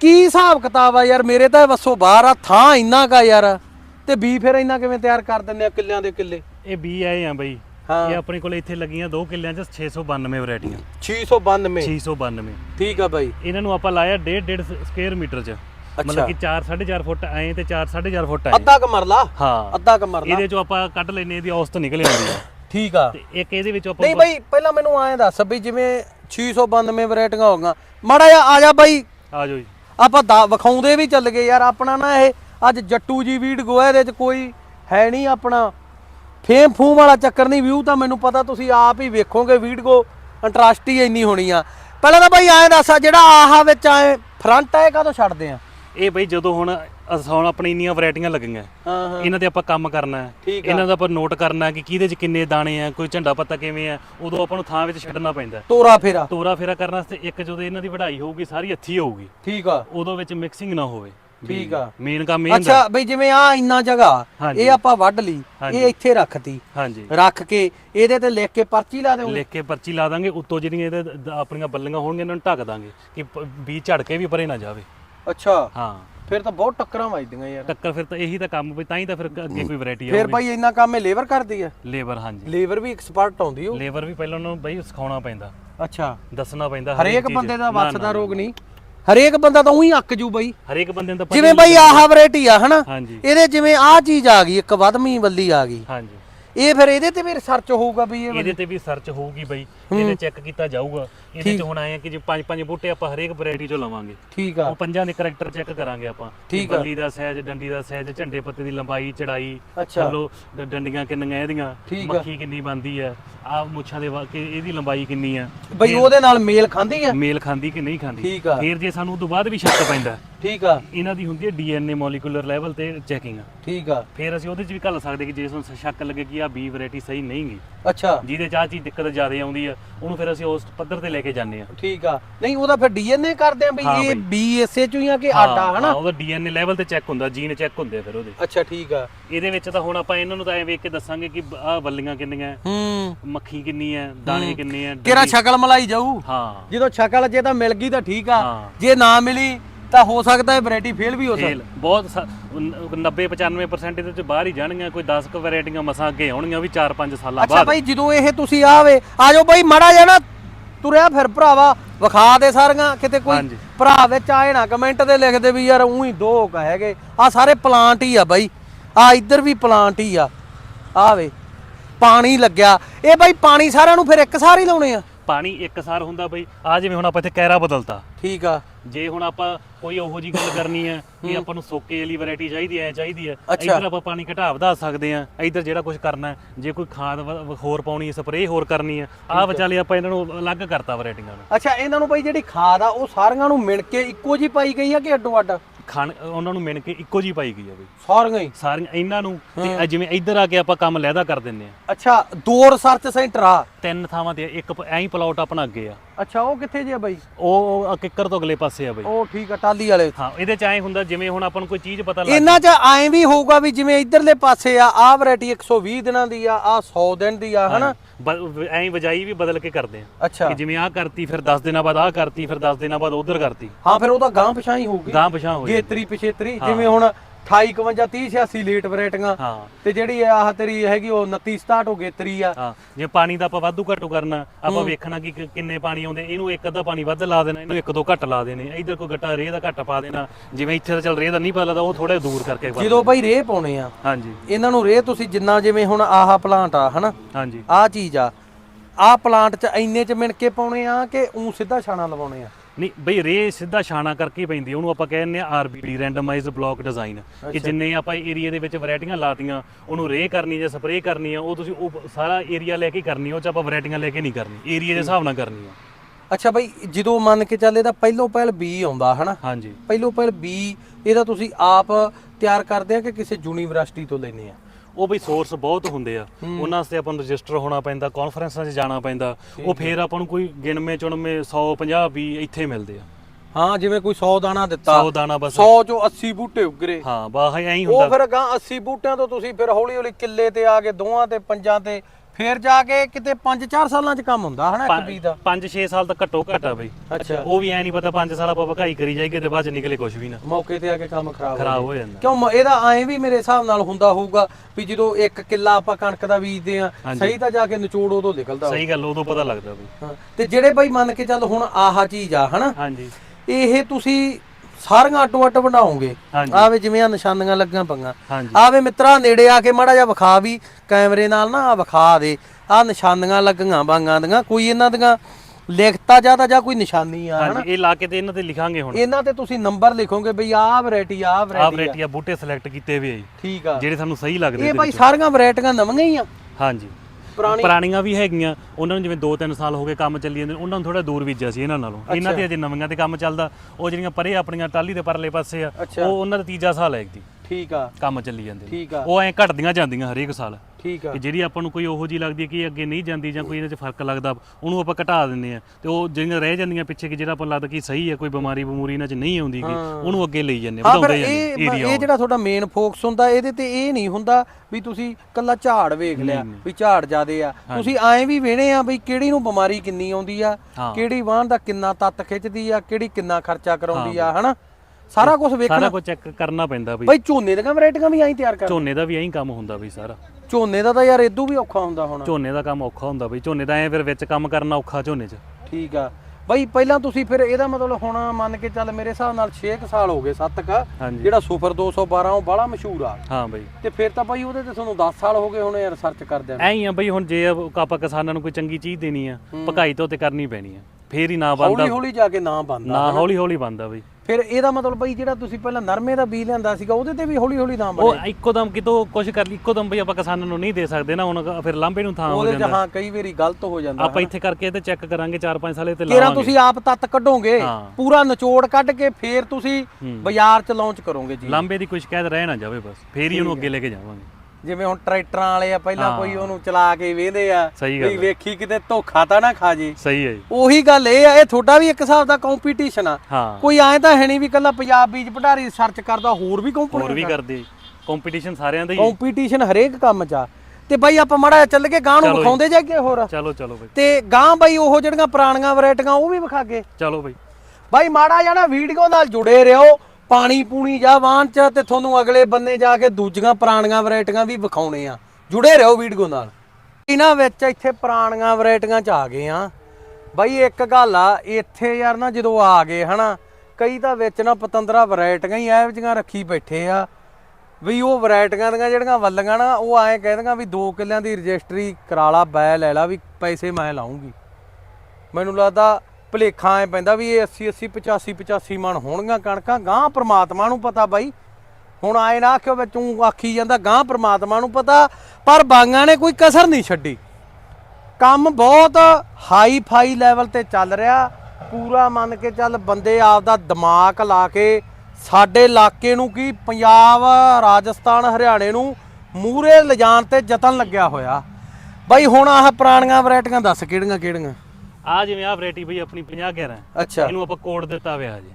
ਕੀ ਹਿਸਾਬ ਕਿਤਾਬ ਆ ਯਾਰ? ਮੇਰੇ ਤਾਂ ਵੱਸੋਂ ਬਾਹਰ ਆ ਥਾਂ ਇੰਨਾ ਕਾ ਯਾਰ। ਤੇ ਬੀ ਫਿਰ ਇੰਨਾ ਕਿਵੇਂ ਤਿਆਰ ਕਰ ਦਿੰਦੇ ਆ ਕਿੱਲਿਆਂ ਦੇ ਕਿੱਲੇ? ਇਹ ਬੀ ਆਏ ਆ ਬਾਈ। ਹਾਂ। ਇਹ ਆਪਣੇ ਕੋਲ ਇੱਥੇ ਲੱਗੀਆਂ ਦੋ ਕਿੱਲਿਆਂ 'ਚ 692 ਵੈਰਾਈਟੀਆਂ। 692 692 ਠੀਕ ਆ ਬਾਈ। ਇਹਨਾਂ ਨੂੰ ਆਪਾਂ ਲਾਇਆ 1.5 1.5 ਸਕੁਅਰ ਮੀਟਰ 'ਚ। ਮਤਲਬ ਕਿ 4 4.5 ਫੁੱਟ ਆਏ ਤੇ 4 4.5 ਫੁੱਟ ਆਏ। ਅੱਧਾ ਕ ਮਰਲਾ? ਹਾਂ। ਅੱਧਾ ਕ ਮਰਲਾ? ਇਹਦੇ ਚੋਂ ਆਪਾਂ ਕੱਢ ਲੈਨੇ ਇਹਦੀ ਔਸਤ ਨਿਕਲ ਆਉਂਦੀ ਆ ਠੀਕ ਆ। ਤੇ ਇੱਕ ਇਹਦੇ ਵਿੱਚ ਆਪਾਂ ਨਹੀਂ ਬਾਈ ਪਹਿਲਾਂ ਮੈਨੂੰ ਐਂ ਦੱਸ ਬਈ ਜਿਵੇਂ 692 ਵੈਰਾਈਟੀਆਂ ਹੋ ਗਈਆਂ। ਮਾੜਾ ਜਿਹਾ ਆ ਜਾ ਬਾਈ। ਆ ਜਾਓ ਜੀ। ਆਪਾਂ ਦਾ ਵਿਖਾਉਂਦੇ ਵੀ ਚੱਲ ਗਏ ਯਾਰ ਆਪਣਾ ਨਾ ਇਹ ਅੱਜ ਜੱਟੂ ਜੀ ਵੀਡੀਓ ਇਹਦੇ ਚ ਕੋਈ ਹੈ ਨਹੀਂ ਆਪਣਾ। ਫੇਮ ਫੂਮ ਵਾਲਾ ਚੱਕਰ ਨਹੀਂ ਵਿਊ ਤਾਂ ਮੈਨੂੰ ਪਤਾ ਤੁਸੀਂ ਆਪ ਹੀ ਵੇਖੋਗੇ ਵੀਡੀਓ ਇੰਟਰਸਟ ਹੀ ਇੰਨੀ ਹੋਣੀ ਆ। ਪਹਿਲਾਂ ਤਾਂ ਬਾਈ ਐਂ ਦੱਸ ਜਿਹੜਾ ਆਹ ਵਿੱਚ ਐ ਫਰੰਟ ਆ ਇਹ ਕਾਹਤੋਂ ਛੱਡਦੇ ਆ? ਇਹ ਬਈ ਜਦੋਂ ਹੁਣ ਅਸ- ਹੁਣ ਆਪਣੀ ਇੰਨੀਆਂ ਵੈਰਾਈਟੀਆਂ ਲੱਗੀਆਂ। ਹਾਂ ਹਾਂ। ਇਹਨਾਂ ਤੇ ਆਪਾਂ ਕੰਮ ਕਰਨਾ ਹੈ। ਠੀਕ ਆ। ਇਹਨਾਂ ਦਾ ਆਪਾਂ ਨੋਟ ਕਰਨਾ ਕਿ ਕਿਹਦੇ 'ਚ ਕਿੰਨੇ ਦਾਣੇ ਆ ਕੋਈ ਝੰਡਾ ਪੱਤਾ ਕਿਵੇਂ ਆ ਉਦੋਂ ਆਪਾਂ ਨੂੰ ਥਾਂ ਵਿੱਚ ਛੱਡਣਾ ਪੈਂਦਾ ਹੈ। ਤੋਰਾ ਫੇਰਾ। ਤੋਰਾ ਫੇਰਾ ਕਰਨ ਵਾਸਤੇ ਇੱਕ ਜਦੋਂ ਇਹਨਾਂ ਦੀ ਵਢਾਈ ਹੋਊਗੀ ਸਾਰੀ ਹੱਥੀ ਹੋਊਗੀ। ਠੀਕ ਆ। ਉਦੋਂ ਵਿੱਚ ਮਿਕਸਿੰਗ ਨਾ ਹੋਵੇ। ਠੀਕ ਆ। ਮੇਨ ਕੰਮ ਇਹ ਹੁੰਦਾ ਅੱਛਾ ਬਈ ਜਿਵੇਂ ਆ ਇੰਨਾ ਜਗ੍ਹਾ ਹਾਂਜੀ। ਇਹ ਆਪਾਂ ਵੱਢ ਲਈ। ਇਹ ਇੱਥੇ ਰੱਖਤੀ ਹਾਂਜੀ। ਰੱਖ ਕੇ ਇਹਦੇ ਤੇ ਲਿਖ ਕੇ ਪਰਚੀ ਲਾ ਦਿਓ ਲਿਖ ਕੇ ਪਰਚੀ ਲਾ ਦਾਂਗੇ ਉੱਤੋਂ ਜਿਹੜੀਆਂ ਇਹਦੇ ਦ- ਆਪਣੀਆਂ ਬੱਲੀਆਂ ਹੋਣਗੀਆਂ ਇਹਨਾਂ ਨੂੰ ਢੱਕ ਦਾਂਗੇ ਕਿ ਪ- ਬੀਜ ਝੜ ਕੇ ਵੀ ਪਰੇ ਨਾ ਜਾਵੇ। ਅੱਛਾ। ਹਾਂ। ਫਿਰ ਤਾਂ ਬਹੁਤ ਟੱਕਰਾਂ ਵੱਜਦੀਆਂ ਯਾਰ। ਟੱਕਰ ਫਿਰ ਤਾਂ ਇਹੀ ਤਾਂ ਕੰਮ ਵੀ ਤਾਂ ਹੀ ਤਾਂ ਫਿਰ ਅੱਗੇ ਕੋਈ ਵੈਰਾਈਟੀ ਫਿਰ ਬਾਈ ਇੰਨਾ ਕੰਮ ਇਹ ਲੇਬਰ ਕਰਦੀ ਆ? ਲੇਬਰ ਹਾਂਜੀ। ਲੇਬਰ ਵੀ ਐਕਸਪਰਟ ਆਉਂਦੀ ਉਹ। ਲੇਬਰ ਵੀ ਪਹਿਲਾਂ ਉਹਨੂੰ ਬਈ ਸਿਖਾਉਣਾ ਪੈਂਦਾ। ਅੱਛਾ। ਦੱਸਣਾ ਪੈਂਦਾ ਹਰੇਕ ਚੀਜ਼। ਬੰਦੇ ਦਾ ਨਾ, ਵੱਸ ਨਾ, ਦਾ ਰੋਗ ਨਹੀਂ। ਹਰੇਕ ਬੰਦਾ ਤਾਂ ਉਹੀ ਅੱਕ ਜੂ ਬਈ। ਹਰੇਕ ਬੰਦੇ ਨੂੰ ਤਾਂ ਪਤਾ ਜਿਵੇਂ ਬਈ ਆਹ ਵੈਰਾਈਟੀ ਆ ਹਨਾ? ਹਾਂਜੀ। ਇਹਦੇ ਜਿਵੇਂ ਆਹ ਚੀਜ਼ ਆ ਗਈ ਇੱਕ ਵਧਮੀ ਬੱਲੀ ਆ ਗਈ। ਹਾਂਜੀ। ਇਹ ਫਿਰ ਇਹਦੇ ਤੇ ਵੀ ਰਿਸਰਚ ਹੋਊਗਾ ਵੀ ਇਹ ਇਹਦੇ ਤੇ ਵੀ ਸਰਚ ਹੋਊਗੀ ਬਈ। ਇਹਦੇ ਚੈੱਕ ਕੀਤਾ ਜਾਊਗਾ। ਇਹਦੇ ਚ ਹੁਣ ਆਏ ਆ ਕਿ ਜੇ ਪੰਜ ਪੰਜ ਬੂਟੇ ਆਪਾਂ ਹਰੇਕ ਵੈਰਾਈਟੀ ਚੋਂ ਲਵਾਂਗੇ। ਠੀਕ ਆ। ਉਹ ਪੰਜਾਂ ਦੇ ਕਰੈਕਟਰ ਚੈੱਕ ਕਰਾਂਗੇ ਆਪਾਂ। ਠੀਕ ਆ। ਬੱਲੀ ਦਾ ਸਾਈਜ਼ ਡੰਡੀ ਦਾ ਸਾਈਜ਼ ਝੰਡੇ ਪੱਤੇ ਦੀ ਲੰਬਾਈ ਚੜਾਈ। ਥੱਲੋਂ ਡੰਡੀਆਂ ਕਿੰਨੀਆਂ ਇਹਦੀਆਂ ਆ। ਮੱਖੀ ਕਿੰਨੀ ਬੰਦੀ ਆ ਆ ਮੁੱਛਾਂ ਦੇ ਵਾ- ਕਿ ਇਹਦੀ ਲੰਬਾਈ ਕਿੰਨੀ ਆ। ਬਈ ਉਹਦੇ ਨਾਲ ਮੇਲ ਖਾਂਦੀ ਆ? ਮੇਲ ਖਾਂਦੀ ਕਿ ਨਹੀਂ ਖਾਂਦੀ? ਠੀਕ ਆ। ਫਿਰ ਜੇ ਸਾਨੂੰ ਉਸ ਤੋਂ ਬਾਅਦ ਵੀ ਸ਼ੱਕ ਪੈਂਦਾ। ਠੀਕ ਆ। ਇਹਨਾਂ ਦੀ ਹੁੰਦੀ ਹੈ ਡੀਐਨਏ ਮੋਲੀਕੂਲਰ ਲੈਵਲ ਤੇ ਚੈਕਿੰਗ ਠੀਕ ਆ। ਫਿਰ ਅਸੀਂ ਉਹਦੇ ਚ ਵੀ ਘੱਲ ਸਕਦੇ ਕਿ ਜੇ ਸਾਨੂੰ ਸ਼ੱਕ ਲੱਗੇ ਕਿ ਆ ਬੀ ਵੈਰਾਈਟੀ ਸਹੀ ਨਹੀਂ ਗੀ। ਅੱਛਾ। ਜਿਹਦੇ ਚ ਆਹ ਚੀਜ਼ ਦਿੱਕਤ ਜ਼ਿਆਦਾ ਆਉਂਦੀ ਆ ਉਹਨੂੰ ਫਿਰ ਅਸੀਂ ਉਸ ਪੱਧਰ ਤੇ ਲੈ ਕੇ ਜਾਂਦੇ ਆ ਠੀਕ ਆ। ਨਹੀਂ ਉਹਦਾ ਫਿਰ ਡੀਐਨਏ ਕਰਦੇ ਆ ਹਾਂ ਇਹ ਬਈ। ਬੀਐਸਏ ਚੋਂ ਹੀ ਆ ਕਿ ਆਟਾ ਹਨਾ? ਉਹਦਾ ਡੀਐਨਏ ਲੈਵਲ ਤੇ ਚੈੱਕ ਹੁੰਦਾ ਜੀਨ ਚੈੱਕ ਹੁੰਦੇ ਆ ਫਿਰ ਉਹਦੇ। ਅੱਛਾ ਠੀਕ ਆ। ਇਹਦੇ ਵਿੱਚ ਤਾਂ ਹੁਣ ਆਪਾਂ ਇਹਨਾਂ ਨੂੰ ਤਾਂ ਐ ਵੇਖ ਕੇ ਦੱਸਾਂਗੇ ਕਿ ਆਹ ਬੱਲੀਆਂ ਕਿੰਨੀਆਂ ਹੈ, ਹੂੰ। ਮੱਖੀ ਕਿੰਨੀ ਹੈ ਦਾਣੇ ਕਿੰਨੇ ਆ ਤੇਰਾ ਸ਼ਕਲ ਮਲਾਈ ਜਾਊ। ਹਾਂ। ਜਦੋਂ ਸ਼ਕਲ ਜੇ ਤਾਂ ਮਿਲ ਗਈ ਤਾਂ ਠੀਕ ਆ। ਹਾਂ। ਜੇ ਨਾ ਮਿਲੀ ਤਾਂ ਹੋ ਸਕਦਾ ਹੈ ਵੈਰਾਈਟੀ ਫੇਲ ਵੀ ਹੋ ਫੇਲ ਸਕਦੀ ਬਹੁਤ 90 95% ਇਹਦੇ ਚ ਬਾਹਰ ਹੀ ਜਾਣਗੀਆਂ ਕੋਈ 10 ਕੁ ਵੈਰਾਈਟੀਆਂ ਮਸਾਂ ਅੱਗੇ ਆਉਣਗੀਆਂ ਵੀ 4-5 ਸਾਲਾਂ ਅੱਛਾ ਬਾਅਦ। ਬਾਈ ਜਦੋਂ ਇਹ ਤੁਸੀਂ ਆਵੇ ਆਜੋ ਬਾਈ ਮੜਾ ਜਾਣਾ ਤੁਰਿਆ ਫਿਰ ਭਰਾਵਾ ਵਿਖਾ ਦੇ ਸਾਰੀਆਂ ਕਿਤੇ ਕੋਈ। ਭਰਾ ਵਿੱਚ ਆਏ ਨਾ ਕਮੈਂਟ ਤੇ ਲਿਖਦੇ ਵੀ ਯਾਰ ਉਹੀ ਦੋ ਕੁ ਹੈਗੇ। ਆ ਸਾਰੇ ਪਲਾਂਟ ਹੀ ਆ ਬਾਈ। ਆ ਇੱਧਰ ਵੀ ਪਲਾਂਟ ਹੀ ਆ। ਆਵੇ ਪਾਣੀ ਲੱਗਿਆ। ਇਹ ਬਾਈ ਪਾਣੀ ਸਾਰਿਆਂ ਨੂੰ ਫਿਰ ਇੱਕ ਸਾਰ ਹੀ ਲਾਉਣੇ ਆ। ਪਾਣੀ ਇੱਕ ਸਾਰ ਹੁੰਦਾ ਬਈ। ਆ ਜਿਵੇਂ ਹੁਣ ਆਪਾਂ ਇੱਥੇ ਕੈਰਾ ਬਦਲਤਾ। ਠੀਕ ਆ। ਜੇ ਹੁਣ ਆਪਾਂ ਕੋਈ ਉਹੋ ਜੀ ਗੱਲ ਕਰਨੀ ਹੈ ਕਿ ਆਪਾਂ ਨੂੰ ਸੋਕੇ ਵਾਲੀ ਵੈਰਾਈਟੀ ਚਾਹੀਦੀ ਹੈ ਚਾਹੀਦੀ ਹੈ। ਅੱਛਾ। ਇੱਧਰ ਆਪਾਂ ਪਾਣੀ ਘਟਾ ਵਧਾ ਸਕਦੇ ਆ ਇੱਧਰ ਜਿਹੜਾ ਕੁਝ ਕਰਨਾ ਹੈ ਜੇ ਕੋਈ ਖਾਦ ਵ- ਹੋਰ ਪਾਉਣੀ ਹੈ ਸਪਰੇਅ ਹੋਰ ਕਰਨੀ ਹੈ ਆਹ ਵਿਚਾਲੇ ਆਪਾਂ ਇਹਨਾਂ ਨੂੰ ਅਲੱਗ ਕਰਤਾ ਵੈਰਾਈਟੀਆਂ ਨੂੰ ਅੱਛਾ ਇਹਨਾਂ ਨੂੰ ਬਾਈ ਜਿਹੜੀ ਖਾਦ ਆ ਉਹ ਸਾਰੀਆਂ ਨੂੰ ਮਿਣ ਕੇ ਇੱਕੋ ਜੀ ਪਾਈ ਗਈ ਆ ਕਿ ਅੱਡੋ ਅੱਡ ਖਾਣ ਉਹਨਾਂ ਨੂੰ ਮਿਣ ਕੇ ਇੱਕੋ ਜੀ ਪਾਈ ਗਈ ਆ ਬਈ। ਸਾਰੀਆਂ ਹੀ? ਸਾਰੀਆਂ ਇਹਨਾਂ ਨੂੰ ਤੇ ਜਿਵੇਂ ਇੱਧਰ ਆ ਕੇ ਆਪਾਂ ਕੰਮ ਲਹਿਦਾ ਕਰ ਦਿੰਨੇ ਆ। ਅੱਛਾ ਦੋ ਰਿਸਰਚ ਸੈਂਟਰ ਆ। ਤਿੰਨ ਥਾਵਾਂ ਤੇ ਇੱਕ ਪ- ਐਂ ਹੀ ਪਲਾਟ ਆਪਣਾ ਅੱਗੇ ਆ। ਅੱਛਾ ਉਹ ਕਿੱਥੇ ਜੇ ਬਾਈ? ਉਹ ਆ ਕਿੱਕਰ ਤੋਂ ਅਗਲੇ ਪਾਸੇ ਆ ਬਈ। ਉਹ ਠੀਕ ਆ ਟਾਲੀ ਵਾਲੇ। ਹਾਂ ਇਹਦੇ ਚ ਐਂ ਹੁੰਦਾ ਜਿਵੇਂ ਹੁਣ ਆਪਾਂ ਨੂੰ ਕੋਈ ਚੀਜ਼ ਪਤਾ ਲੱਗ ਇਹਨਾਂ 'ਚ ਐਂ ਵੀ ਹੋਊਗਾ ਵੀ ਜਿਵੇਂ ਇਧਰਲੇ ਪਾਸੇ ਆ ਆਹ ਵੈਰਾਈਟੀ 120 ਦਿਨਾਂ ਦੀ ਆ ਆ 100 ਦਿਨ ਦੀ ਆ ਹਨਾ? ਐਂ ਵਜਾਈ ਵੀ ਬਦਲ ਕੇ ਕਰਦੇ ਆ। ਅੱਛਾ। ਕਿ ਜਿਵੇਂ ਆਹ ਕਰਤੀ ਫਿਰ 10 ਦਿਨਾਂ ਬਾਅਦ ਆਹ ਕਰਤੀ ਫਿਰ 10 ਦਿਨਾਂ ਬਾਅਦ ਉਧਰ ਕਰਤੀ। ਹਾਂ ਫਿਰ ਉਹਦਾ ਗਾਂ ਪਛਾਈ ਹੋਊਗੀ। ਗਾਂ ਪਛਾਂ ਹੋ ਜਾਂਦੀ ਗੇਤਰੀ ਪਿਛੇਤਰੀ ਜਿਵੇਂ ਹੁਣ 28 51 30 86 ਲੇਟ ਵੈਰਾਈਟੀਆਂ ਹਾਂ। ਤੇ ਜਿਹੜੀ ਆਹ ਤੇਰੀ ਹੈਗੀ ਉਹ 29 67 ਉਹ ਗੇਤਰੀ ਆ। ਹਾਂ ਜੇ ਪਾਣੀ ਦਾ ਆਪਾਂ ਵਾਧੂ ਘੱਟੂ ਕਰਨਾ ਆਪਾਂ ਵੇਖਣਾ ਕਿ ਕਿ- ਕਿੰਨੇ ਪਾਣੀ ਆਉਂਦੇ ਇਹਨੂੰ ਇੱਕ ਅੱਧਾ ਪਾਣੀ ਵੱਧ ਲਾ ਦੇਣਾ ਇਹਨੂੰ ਇੱਕ ਦੋ ਘੱਟ ਲਾ ਦੇਣੇ ਇਧਰ ਕੋਈ ਗੱਟਾ ਰੇਹ ਦਾ ਘੱਟ ਪਾ ਦੇਣਾ ਜਿਵੇਂ ਇੱਥੇ ਤਾਂ ਚੱਲ ਰੇਹ ਦਾ ਨਹੀਂ ਪਾ ਉਹ ਥੋੜਾ ਦੂਰ ਕਰਕੇ ਜਦੋਂ ਬਾਈ ਰੇਹ ਪਾਉਣੇ ਆ ਹਾਂਜੀ। ਇਹਨਾਂ ਨੂੰ ਰੇਹ ਤੁਸੀਂ ਜਿੰਨਾ ਜਿਵੇਂ ਹੁਣ ਆਹ ਪਲਾਂਟ ਆ ਹਨਾ? ਹਾਂਜੀ। ਆਹ ਚੀਜ਼ ਆ ਆਹ ਪਲਾਂਟ 'ਚ ਇੰਨੇ 'ਚ ਮਿਣ ਕੇ ਪਾਉਣੇ ਆ ਕਿ ਉਂ ਸਿੱਧਾ ਛਾਣਾ ਲਵਾਉਣੇ ਆ। ਨਹੀਂ ਬਈ ਰੇ ਸਿੱਧਾ ਛਾਣਾ ਕਰਕੇ ਹੀ ਪੈਂਦੀ ਉਹਨੂੰ ਆਪਾਂ ਕਹਿੰਦੇ ਆ ਆਰਬੀਡੀ ਰੈਂਡਮਾਈਜ਼ਡ ਬਲੌਕ ਡਿਜ਼ਾਈਨ ਕਿ ਜਿੰਨੇ ਆਪਾਂ ਏਰੀਆ ਦੇ ਵਿੱਚ ਵੈਰਾਈਟੀਆਂ ਲਾਤੀਆਂ ਉਹਨੂੰ ਰੇ ਕਰਨੀ ਜਾਂ ਸਪਰੇਅ ਕਰਨੀ ਆ ਉਹ ਤੁਸੀਂ ਉਹ ਸਾਰਾ ਏਰੀਆ ਲੈ ਕੇ ਕਰਨੀ ਉਹ ਚ ਆਪਾਂ ਵੈਰਾਈਟੀਆਂ ਲੈ ਕੇ ਨਹੀਂ ਕਰਨੀ ਏਰੀਆ ਦੇ ਹਿਸਾਬ ਨਾਲ ਕਰਨੀ ਆ। ਅੱਛਾ ਬਾਈ ਜਦੋਂ ਮੰਨ ਕੇ ਚੱਲੇ ਤਾਂ ਪਹਿਲੋਂ ਪਹਿਲ ਬੀ ਆਉਂਦਾ ਹਨਾ? ਹਾਂਜੀ। ਪਹਿਲੋਂ ਪਹਿਲ ਬੀ ਇਹਦਾ ਤੁਸੀਂ ਆਪ ਤਿਆਰ ਕਰਦੇ ਆ ਕਿ ਕਿਸੇ ਯੂਨੀਵਰਸਿਟੀ ਤੋਂ ਲੈਨੇ ਆ? ਉਹ ਬਈ ਸੋਰਸ ਬਹੁਤ ਹੁੰਦੇ ਆ। ਉਹਨਾਂ ਵਾਸਤੇ ਆਪਾਂ ਨੂੰ ਰਜਿਸਟਰ ਹੋਣਾ ਪੈਂਦਾ ਕਾਨਫਰੰਸਾਂ 'ਚ ਜਾਣਾ ਪੈਂਦਾ। ਉਹ ਫੇਰ ਆਪਾਂ ਨੂੰ ਕੋਈ ਗਿਣਵੇਂ ਚੁਣਵੇਂ 100 50 20 ਇੱਥੇ ਮਿਲਦੇ ਆ। ਹਾਂ ਜਿਵੇਂ ਕੋਈ 100 ਦਾਣਾ ਦਿੱਤਾ 100 ਦਾਣਾ ਬਸ। 100 ਚੋਂ 80 ਬੂਟੇ ਉਗਰੇ। ਹਾਂ ਬਾਹ ਐਂ ਹੀ ਉਹ ਹੁੰਦਾ। ਫਿਰ ਗਾਂ 80 ਬੂਟਿਆਂ ਤੋਂ ਤੁਸੀਂ ਫਿਰ ਹੌਲੀ ਹੌਲੀ ਕਿੱਲੇ ਤੇ ਆ ਕੇ ਦੋਹਾਂ ਤੇ ਪੰਜਾਂ ਤੇ ਫਿਰ ਜਾ ਕੇ ਕਿਤੇ 5-4 ਸਾਲਾਂ 'ਚ ਕੰਮ ਹੁੰਦਾ ਹਨਾ ਇੱਕ ਬੀਜ ਦਾ? 5-6 ਸਾਲ ਤਾਂ ਘੱਟੋ ਘੱਟ ਆ ਬਈ। ਅੱਛਾ। ਉਹ ਵੀ ਐ ਨਹੀਂ ਪਤਾ 5 ਸਾਲ ਆਪਾਂ ਭਕਾਈ ਕਰੀ ਜਾਈਏ ਤੇ ਬਾਅਦ ਚ ਨਿਕਲੇ ਕੁਝ ਵੀ ਨਾ। ਮੌਕੇ ਤੇ ਆ ਕੇ ਕੰਮ ਖਰਾਬ ਖਰਾਬ ਹੋ ਜਾਂਦਾ। ਕਿਉਂ ਇਹਦਾ ਐਂ ਵੀ ਮੇਰੇ ਹਿਸਾਬ ਨਾਲ ਹੁੰਦਾ ਹੋਊਗਾ ਵੀ ਜਦੋਂ ਇੱਕ ਕਿੱਲਾ ਆਪਾਂ ਕਣਕ ਦਾ ਬੀਜਦੇ ਆ ਸਹੀ ਤਾਂ ਜਾ ਕੇ ਨਿਚੋੜ ਉਦੋਂ ਨਿਕਲਦਾ ਸਹੀ ਗੱਲ ਉਦੋਂ ਪਤਾ ਲੱਗਦਾ ਬਈ। ਹਾਂ ਤੇ ਜਿਹੜੇ ਬਾਈ ਮੰਨ ਕੇ ਚੱਲ ਹੁਣ ਆਹ ਚੀਜ਼ ਆ ਹਨਾ? ਹਾਂਜੀ। ਇਹ ਤੁਸੀਂ ਸਾਰੀਆਂ ਅੱਡ ਬਣਾਓਗੇ ਹਾਂਜੀ। ਆਵੇ ਜਿਵੇਂ ਆ ਨਿਸ਼ਾਨੀਆਂ ਲੱਗੀਆਂ ਪਈਆਂ। ਹਾਂਜੀ। ਆਵੇ ਮਿੱਤਰਾ ਨੇੜੇ ਆ ਕੇ ਮਾੜਾ ਜਿਹਾ ਵਿਖਾ ਵੀ ਕੈਮਰੇ ਨਾਲ ਨਾ ਆ ਵਿਖਾ ਦੇ। ਆ ਨਿਸ਼ਾਨੀਆਂ ਲੱਗੀਆਂ ਬਾਂਗਾਂ ਦੀਆਂ ਕੋਈ ਇਹਨਾਂ ਦੀਆਂ ਲਿਖਤਾ ਜਾਂ ਜਾਂ ਕੋਈ ਨਿਸ਼ਾਨੀ ਆ ਹਨਾ? ਹਾਂਜੀ ਇਹ ਲਾ ਕੇ ਤੇ ਇਹਨਾਂ ਤੇ ਲਿਖਾਂਗੇ ਹੁਣ। ਇਹਨਾਂ ਤੇ ਤੁਸੀਂ ਨੰਬਰ ਲਿਖੋਗੇ ਬਈ ਆਹ ਵੈਰਾਈਟੀ ਆਹ ਆਹ ਵੈਰਾਈਟੀ ਵੈਰਾਈਟੀ ਆ ਬੂਟੇ ਸਿਲੈਕਟ ਕੀਤੇ ਹੋਏ ਆ ਠੀਕ ਆ। ਜਿਹੜੇ ਸਾਨੂੰ ਸਹੀ ਲੱਗਦੇ ਇਹ ਬਾਈ। ਸਾਰੀਆਂ ਵੈਰਾਈਟੀਆਂ ਨਵੀਆਂ ਹੀ ਆ। ਹਾਂਜੀ। ਪੁਰਾਣੀਆਂ ਵੀ ਹੈਗੀਆਂ। ਉਹਨਾਂ ਨੂੰ ਜਿਵੇਂ 2-3 ਸਾਲ ਹੋ ਗਏ ਕੰਮ ਚੱਲੀ ਜਾਂਦੇ ਉਹਨਾਂ ਨੂੰ ਥੋੜਾ ਦੂਰ ਬੀਜਿਆ ਸੀ ਇਹਨਾਂ ਨਾਲੋਂ। ਇਹਨਾਂ ਤੇ ਅਜੇ ਨਵੀਆਂ ਤੇ ਕੰਮ ਚੱਲਦਾ। ਉਹ ਜਿਹੜੀਆਂ ਪਰੇ ਆਪਣੀਆਂ ਟਾਲੀ ਦੇ ਪਰਲੇ ਪਾਸੇ ਆ। ਉਹ ਉਹਨਾਂ ਦਾ ਤੀਜਾ ਸਾਲ ਹੈ ਜੀ ਠੀਕ ਆ। ਕੰਮ ਚੱਲੀ ਜਾਂਦੇ ਠੀਕ ਆ। ਉਹ ਐਂ ਘਟਦੀਆਂ ਜਾਂਦੀਆਂ ਹਰੇਕ ਸਾਲ। ਠੀਕ ਆ। ਕਿ ਜਿਹੜੀ ਆਪਾਂ ਨੂੰ ਕੋਈ ਉਹੋ ਜੀ ਲੱਗਦੀ ਹੈ ਕਿ ਇਹ ਅੱਗੇ ਨਹੀਂ ਜਾਂਦੀ ਜਾਂ ਕੋਈ ਇਹਦੇ 'ਚ ਫ਼ਰਕ ਲੱਗਦਾ ਉਹਨੂੰ ਆਪਾਂ ਘਟਾ ਦਿੰਦੇ ਆ ਤੇ ਉਹ ਜਿਹੜੀਆਂ ਰਹਿ ਜਾਂਦੀਆਂ ਪਿੱਛੇ ਕਿ ਜਿਹੜਾ ਆਪਾਂ ਨੂੰ ਲੱਗਦਾ ਕਿ ਸਹੀ ਹੈ ਕੋਈ ਬਿਮਾਰੀ ਬਮੂਰੀ ਇਹਨਾਂ 'ਚ ਨਹੀਂ ਆਉਂਦੀ ਗੀ, ਉਹਨੂੰ ਅੱਗੇ ਲਈ ਜਾਂਦੇ ਹਾਂ ਵਧਾਉਂਦੇ ਇਹ ਜਾਂਦੇ ਇਹ ਜਿਹੜਾ ਤੁਹਾਡਾ ਮੇਨ ਫੋਕਸ ਹੁੰਦਾ ਇਹਦੇ ਤੇ ਇਹ ਨਹੀਂ ਹੁੰਦਾ ਵੀ ਤੁਸੀਂ ਕੱਲਾ ਝਾੜ ਵੇਖ ਲਿਆ ਵੀ ਝਾੜ ਜ਼ਿਆਦੇ ਆ। ਤੁਸੀਂ ਐਂ ਵੀ ਵੇਣੇ ਆ ਵੀ ਕਿਹੜੀ ਨੂੰ ਬਿਮਾਰੀ ਕਿੰਨੀ ਆਉਂਦੀ ਆ ਹਾਂ। ਕਿਹੜੀ ਵਾਹਨ ਦਾ ਕਿੰਨਾ ਤੱਤ ਖਿੱਚਦੀ ਆ ਕਿਹੜੀ ਕਿੰਨਾ ਖਰਚਾ ਕਰਾਉਂਦੀ ਆ ਹਨਾ? ਸਾਰਾ ਕੁਝ ਸਾਰਾ ਵੇਖਣਾ ਕੁਝ ਚੈੱਕ ਕਰਨਾ ਪੈਂਦਾ ਬਈ। ਬਈ ਝੋਨੇ ਦੀਆਂ ਵੈਰਾਈਟੀਆਂ ਵੀ ਐਂ ਤਿਆਰ ਕਰ ਝੋਨੇ ਦਾ ਵੀ ਐਂ ਕੰਮ ਹੁੰਦਾ ਬਈ ਸਾਰਾ। ਝੋਨੇ ਦਾ ਤਾਂ ਯਾਰ ਇਦੋਂ ਵੀ ਔਖਾ ਹੁੰਦਾ ਹੋਣਾ। ਝੋਨੇ ਦਾ ਕੰਮ ਔਖਾ ਹੁੰਦਾ ਬਈ। ਝੋਨੇ ਦਾ ਐਂ ਫਿਰ ਵਿੱਚ ਕੰਮ ਕਰਨਾ ਔਖਾ ਝੋਨੇ 'ਚ। ਠੀਕ ਆ। ਬਾਈ ਪਹਿਲਾਂ ਤੁਸੀਂ ਫਿਰ ਇਹਦਾ ਮਤਲਬ ਹੁਣ ਮੰਨ ਕੇ ਚੱਲ ਮੇਰੇ ਹਿਸਾਬ ਨਾਲ 6 ਸਾਲ ਹੋ ਗਏ 7 ਕ। ਹਾਂਜੀ। ਜਿਹੜਾ ਸੁਪਰ 212 ਉਹ ਬੜਾ ਮਸ਼ਹੂਰ ਆ। ਹਾਂ ਬਈ। ਤੇ ਫਿਰ ਤਾਂ ਬਾਈ ਉਹਦੇ ਤੇ ਤੁਹਾਨੂੰ 10 ਸਾਲ ਹੋ ਗਏ ਹੋਣੇ ਯਾਰ ਸਰਚ ਕਰਦਿਆਂ ਐਂ ਹੀ ਆ ਬਈ ਹੁਣ ਜੇ ਆਪਾਂ ਕਿਸਾਨਾਂ ਨੂੰ ਕੋਈ ਚੰਗੀ ਚੀਜ਼ ਦੇਣੀ ਆ ਪਕਾਈ ਤੋਂ ਤੇ ਕਰਨੀ ਪੈਣੀ ਆ। ਫੇਰ ਹੀ ਨਾ ਹੌਲੀ ਬੰਦਾ। ਹੌਲੀ ਜਾ ਕੇ ਨਾ ਬੰਦਾ ਨਾ ਹੌਲੀ ਹੌਲੀ ਬੰਦਾ ਬਈ। ਫਿਰ ਇਹਦਾ ਮਤਲਬ ਬਾਈ ਜਿਹੜਾ ਤੁਸੀਂ ਪਹਿਲਾਂ ਨਰਮੇ ਦਾ ਬੀਜ ਲਿਆਂਦਾ ਸੀਗਾ ਉਹਦੇ ਤੇ ਵੀ ਹੌਲੀ ਹੌਲੀ ਨਾਮ ਉਹ ਬਣੇ ਇੱਕੋ ਦਮ ਕਿਤੋਂ ਕੁਝ ਕਰ ਲਈ ਇੱਕੋ ਦਮ ਬਈ ਆਪਾਂ ਕਿਸਾਨਾਂ ਨੂੰ ਨਹੀਂ ਦੇ ਸਕਦੇ ਨਾ ਹੁਣ ਫਿਰ ਲਾਂਬੇ ਨੂੰ ਥਾਂ ਹੋ ਉਹਦੇ ਚ ਜਾਂਦਾ। ਹਾਂ ਕਈ ਵਾਰੀ ਗਲਤ ਹੋ ਜਾਂਦਾ ਆਪਾਂ ਇੱਥੇ ਕਰਕੇ ਤੇ ਚੈੱਕ ਕਰਾਂਗੇ 4-5 ਸਾਲੇ ਤੇ ਕਿਹੜਾ ਲਾਵਾਂਗੇ। ਤੁਸੀਂ ਆਪ ਤੱਤ ਕੱਢੋਗੇ ਹਾਂ। ਪੂਰਾ ਨਿਚੋੜ ਕੱਢ ਕੇ ਫੇਰ ਤੁਸੀਂ ਹੂੰ। ਬਾਜ਼ਾਰ ਚ ਲਾਂਚ ਕਰੋਗੇ ਜੀ। ਲਾਂਬੇ ਦੀ ਕੋਈ ਸ਼ਿਕਾਇਤ ਰਹਿ ਨਾ ਜਾਵੇ ਬਸ ਫੇਰ ਹੀ ਉਹਨੂੰ ਅੱਗੇ ਲੈ ਕੇ ਜਾਵਾਂਗੇ। ਜਿਵੇਂ ਹੁਣ ਟਰੈਕਟਰਾਂ ਵਾਲੇ ਆ ਪਹਿਲਾਂ। ਕੋਈ ਉਹਨੂੰ ਚਲਾ ਕੇ ਵੇਂਦੇ ਆ ਵੀ। ਵੇਖੀ ਕਿਤੇ ਧੋਖਾ ਤਾਂ ਨਾ ਖਾ ਜੇ। ਸਹੀ ਹੈ ਜੀ। ਉਹੀ ਗੱਲ ਇਹ ਆ ਇਹ ਤੁਹਾਡਾ ਵੀ ਇੱਕ ਹਿਸਾਬ ਦਾ ਕੰਪੀਟੀਸ਼ਨ ਆ। ਕੋਈ ਐਂ ਤਾਂ ਹੈ ਨਹੀਂ ਵੀ ਕੱਲਾ ਪੰਜਾਬ ਬੀਜ ਭਟਾਰੀ ਸਰਚ ਕਰਦਾ ਹੋਰ ਵੀ ਹੋਰ ਵੀ ਕੰਪਨੀ ਕਰਦੇ। ਕੰਪੀਟੀਸ਼ਨ ਸਾਰਿਆਂ ਦਾ ਹੀ। ਕੰਪੀਟੀਸ਼ਨ ਹਰੇਕ ਕੰਮ 'ਚ ਆ। ਤੇ ਬਾਈ ਆਪਾਂ ਮੜਾ ਚੱਲ ਕੇ ਗਾਂ ਨੂੰ। ਵਿਖਾਉਂਦੇ ਜਾਈਏ ਹੋਰ। ਚਲੋ ਚਲੋ ਬਈ। ਤੇ ਗਾਂ ਬਾਈ ਉਹ ਜਿਹੜੀਆਂ ਪੁਰਾਣੀਆਂ ਵੈਰਾਈਟੀਆਂ ਉਹ ਵੀ ਵਿਖਾ ਕੇ। ਚਲੋ ਬਈ। ਬਾਈ ਮਾੜਾ ਜਾਣਾ ਵੀਡੀਓ ਨਾਲ ਜੁੜੇ ਰਹੋ। ਪਾਣੀ ਪੂਣੀ ਜਾਂ ਵਾਹਨ ਚ ਤੇ ਤੁਹਾਨੂੰ ਅਗਲੇ ਬੰਨੇ ਜਾ ਕੇ ਦੂਜੀਆਂ ਪੁਰਾਣੀਆਂ ਵੈਰਾਈਟੀਆਂ ਵੀ ਵਿਖਾਉਣੇ ਆ। ਜੁੜੇ ਰਹੋ ਵੀਡੀਓ ਨਾਲ। ਇਹਨਾਂ ਵਿੱਚ ਇੱਥੇ ਪੁਰਾਣੀਆਂ ਵੈਰਾਈਟੀਆਂ ਚ ਆ ਗਏ ਆ। ਬਾਈ ਇੱਕ ਗੱਲ ਆ, ਇੱਥੇ ਯਾਰ ਨਾ ਜਦੋਂ ਆ ਗਏ ਹਨਾ, ਕਈ ਤਾਂ ਵਿੱਚ ਨਾ ਪਤੰਦਰਾ ਵੈਰਾਈਟੀਆਂ ਹੀ ਇਹੋ ਜਿਹੀਆਂ ਰੱਖੀ ਬੈਠੇ ਆ। ਵੀ ਉਹ ਵੈਰਾਈਟੀਆਂ ਦੀਆਂ ਜਿਹੜੀਆਂ ਵੱਲੀਆਂ ਨਾ, ਉਹ ਐਂ ਕਹਿੰਦੀਆਂ ਵੀ 2 ਕਿੱਲਿਆਂ ਦੀ ਰਜਿਸਟਰੀ ਕਰਾ ਲਾ, ਬੈ ਲੈ ਲਾ, ਵੀ ਪੈਸੇ ਮੈਂ ਲਾਉਂਗੀ। ਮੈਨੂੰ ਲੱਗਦਾ ਭਲੇਖਾ ਐ ਪੈਂਦਾ ਵੀ ਇਹ 80 80 85 85 ਮਣ ਹੋਣਗੀਆਂ ਕਣਕਾਂ ਗਾਂ ਪ੍ਰਮਾਤਮਾ ਨੂੰ ਪਤਾ ਬਾਈ। ਹੁਣ ਆਏ ਨਾ ਆਖਿਓ ਵਿੱਚ ਤੂੰ ਆਖੀ ਜਾਂਦਾ ਗਾਂ ਪ੍ਰਮਾਤਮਾ ਨੂੰ ਪਤਾ, ਪਰ ਬਾਗਾਂ ਨੇ ਕੋਈ ਕਸਰ ਨਹੀਂ ਛੱਡੀ। ਕੰਮ ਬਹੁਤ ਹਾਈ ਫਾਈ ਲੈਵਲ ਤੇ ਚੱਲ ਰਿਹਾ, ਪੂਰਾ ਮੰਨ ਕੇ ਚੱਲ ਬੰਦੇ ਆਪਦਾ ਦਿਮਾਗ ਲਾ ਕੇ ਸਾਡੇ ਇਲਾਕੇ ਨੂੰ ਕੀ, ਪੰਜਾਬ, ਰਾਜਸਥਾਨ, ਹਰਿਆਣੇ ਨੂੰ ਮੂਰੇ ਲਿਜਾਣ ਤੇ ਯਤਨ ਲੱਗਿਆ ਹੋਇਆ। ਬਾਈ ਹੁਣ ਆਹ ਪੁਰਾਣੀਆਂ ਵੈਰਾਈਟੀਆਂ ਦੱਸ ਕਿਹੜੀਆਂ ਕਿਹੜੀਆਂ ਆ ਜਿਵੇਂ ਆ ਵੈਰਾਈਟੀ ਬਈ ਆਪਣੀ 50 11 ਅੱਛਾ। ਇਹਨੂੰ ਆਪਾਂ ਕੋਡ ਦਿੱਤਾ ਹੋਇਆ ਹਜੇ।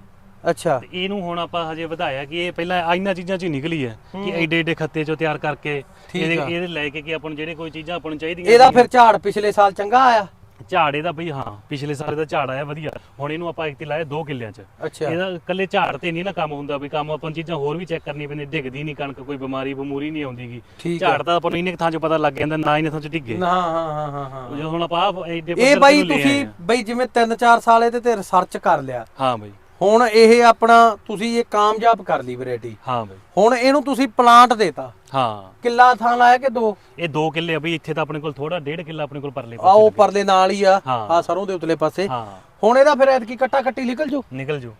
ਅੱਛਾ। ਤੇ ਇਹਨੂੰ ਹੁਣ ਆਪਾਂ ਹਜੇ ਵਧਾਇਆ ਕਿ ਇਹ ਪਹਿਲਾਂ ਇਹਨਾਂ ਚੀਜ਼ਾਂ 'ਚ ਹੀ ਨਿਕਲੀ ਹੈ ਕਿ ਐਡੇ ਐਡੇ ਖੱਤੇ 'ਚੋਂ ਤਿਆਰ ਕਰਕੇ। ਇਹਦੇ ਲੈ ਕੇ ਕਿ ਆਪਾਂ ਨੂੰ ਜਿਹੜੇ ਕੋਈ ਚੀਜ਼ਾਂ ਆਪਾਂ ਨੂੰ ਚਾਹੀਦੀਆਂ ਇਹਦਾ ਫਿਰ ਝਾੜ ਪਿਛਲੇ ਸਾਲ ਚੰਗਾ ਆਇਆ। ਝਾੜੇ ਦਾ ਬਈ ਹਾਂ ਪਿਛਲੇ ਸਾਲ ਦਾ ਝਾੜ ਆਇਆ ਵਧੀਆ। ਹੁਣ ਇਹਨੂੰ ਆਪਾਂ ਇੱਕ ਲਾਇਆ 2 ਕਿੱਲਿਆਂ 'ਚ। ਅੱਛਾ। ਇਹਦਾ ਇਕੱਲੇ ਝਾੜ ਤੇ ਨਹੀਂ ਨਾ ਕੰਮ ਹੁੰਦਾ ਵੀ ਕੰਮ ਆਪਾਂ ਨੂੰ ਚੀਜ਼ਾਂ ਹੋਰ ਵੀ ਚੈੱਕ ਕਰਨੀ ਪੈਂਦੀ ਡਿੱਗਦੀ ਨਹੀਂ ਕਣਕ ਕੋਈ ਬਿਮਾਰੀ ਬਮੂਰੀ ਨਹੀਂ ਆਉਂਦੀਗੀ। ਠੀਕ ਆ ਝਾੜ ਤਾਂ ਆਪਾਂ ਨੂੰ ਕੁ ਥਾਂ 'ਚ ਪਤਾ ਲੱਗ ਜਾਂਦਾ ਨਾ ਇਹਨੇ ਥਾਂ 'ਚ ਡਿੱਗੇ। ਹਾਂ ਹਾਂ ਹਾਂ ਹਾਂ ਜਦੋਂ ਹੁਣ ਆਪਾਂ ਆਹ ਐਡੇ ਇਹ ਪੱਧਰ ਤੇ ਬਾਈ ਨੂੰ ਲੈ ਆਏ ਤੁਸੀਂ ਆ। ਬਈ ਜਿਵੇਂ 3-4 ਸਾਲ ਇਹਦੇ ਤੇ ਰਿਸਰਚ ਕਰ ਲਿਆ। ਹਾਂ ਬਈ। ਹੁਣ ਇਹ ਆਪਣਾ ਤੁਸੀਂ ਇਹ ਕਾਮਯਾਬ ਕਰ ਲਈ ਵੈਰਾਈਟੀ। ਹਾਂ ਬਈ। ਹੁਣ ਇਹਨੂੰ ਤੁਸੀਂ ਪਲਾਂਟ ਦੇਤਾ। ਹਾਂ। ਕਿੱਲਾ ਥਾਂ ਲਾਇਆ ਕਿ ਦੋ? ਇਹ 2 ਕਿੱਲੇ ਆ ਬਈ ਇੱਥੇ ਤਾਂ ਆਪਣੇ ਕੋਲ ਥੋੜਾ 1.5 ਕਿੱਲਾ ਆਪਣੇ ਕੋਲ ਪਰਲੇ ਆ ਉਹ ਪਰਲੇ ਨਾਲ ਹੀ ਆ। ਹਾਂ। ਆ ਸਰੋਂ ਦੇ ਉਤਲੇ ਪਾਸੇ। ਹਾਂ। ਹੁਣ ਇਹਦਾ ਫਿਰ ਐਤਕੀ ਕੱਟਾ ਕੱਟੀ ਨਿਕਲ ਜੂ? ਨਿਕਲ ਜੂ।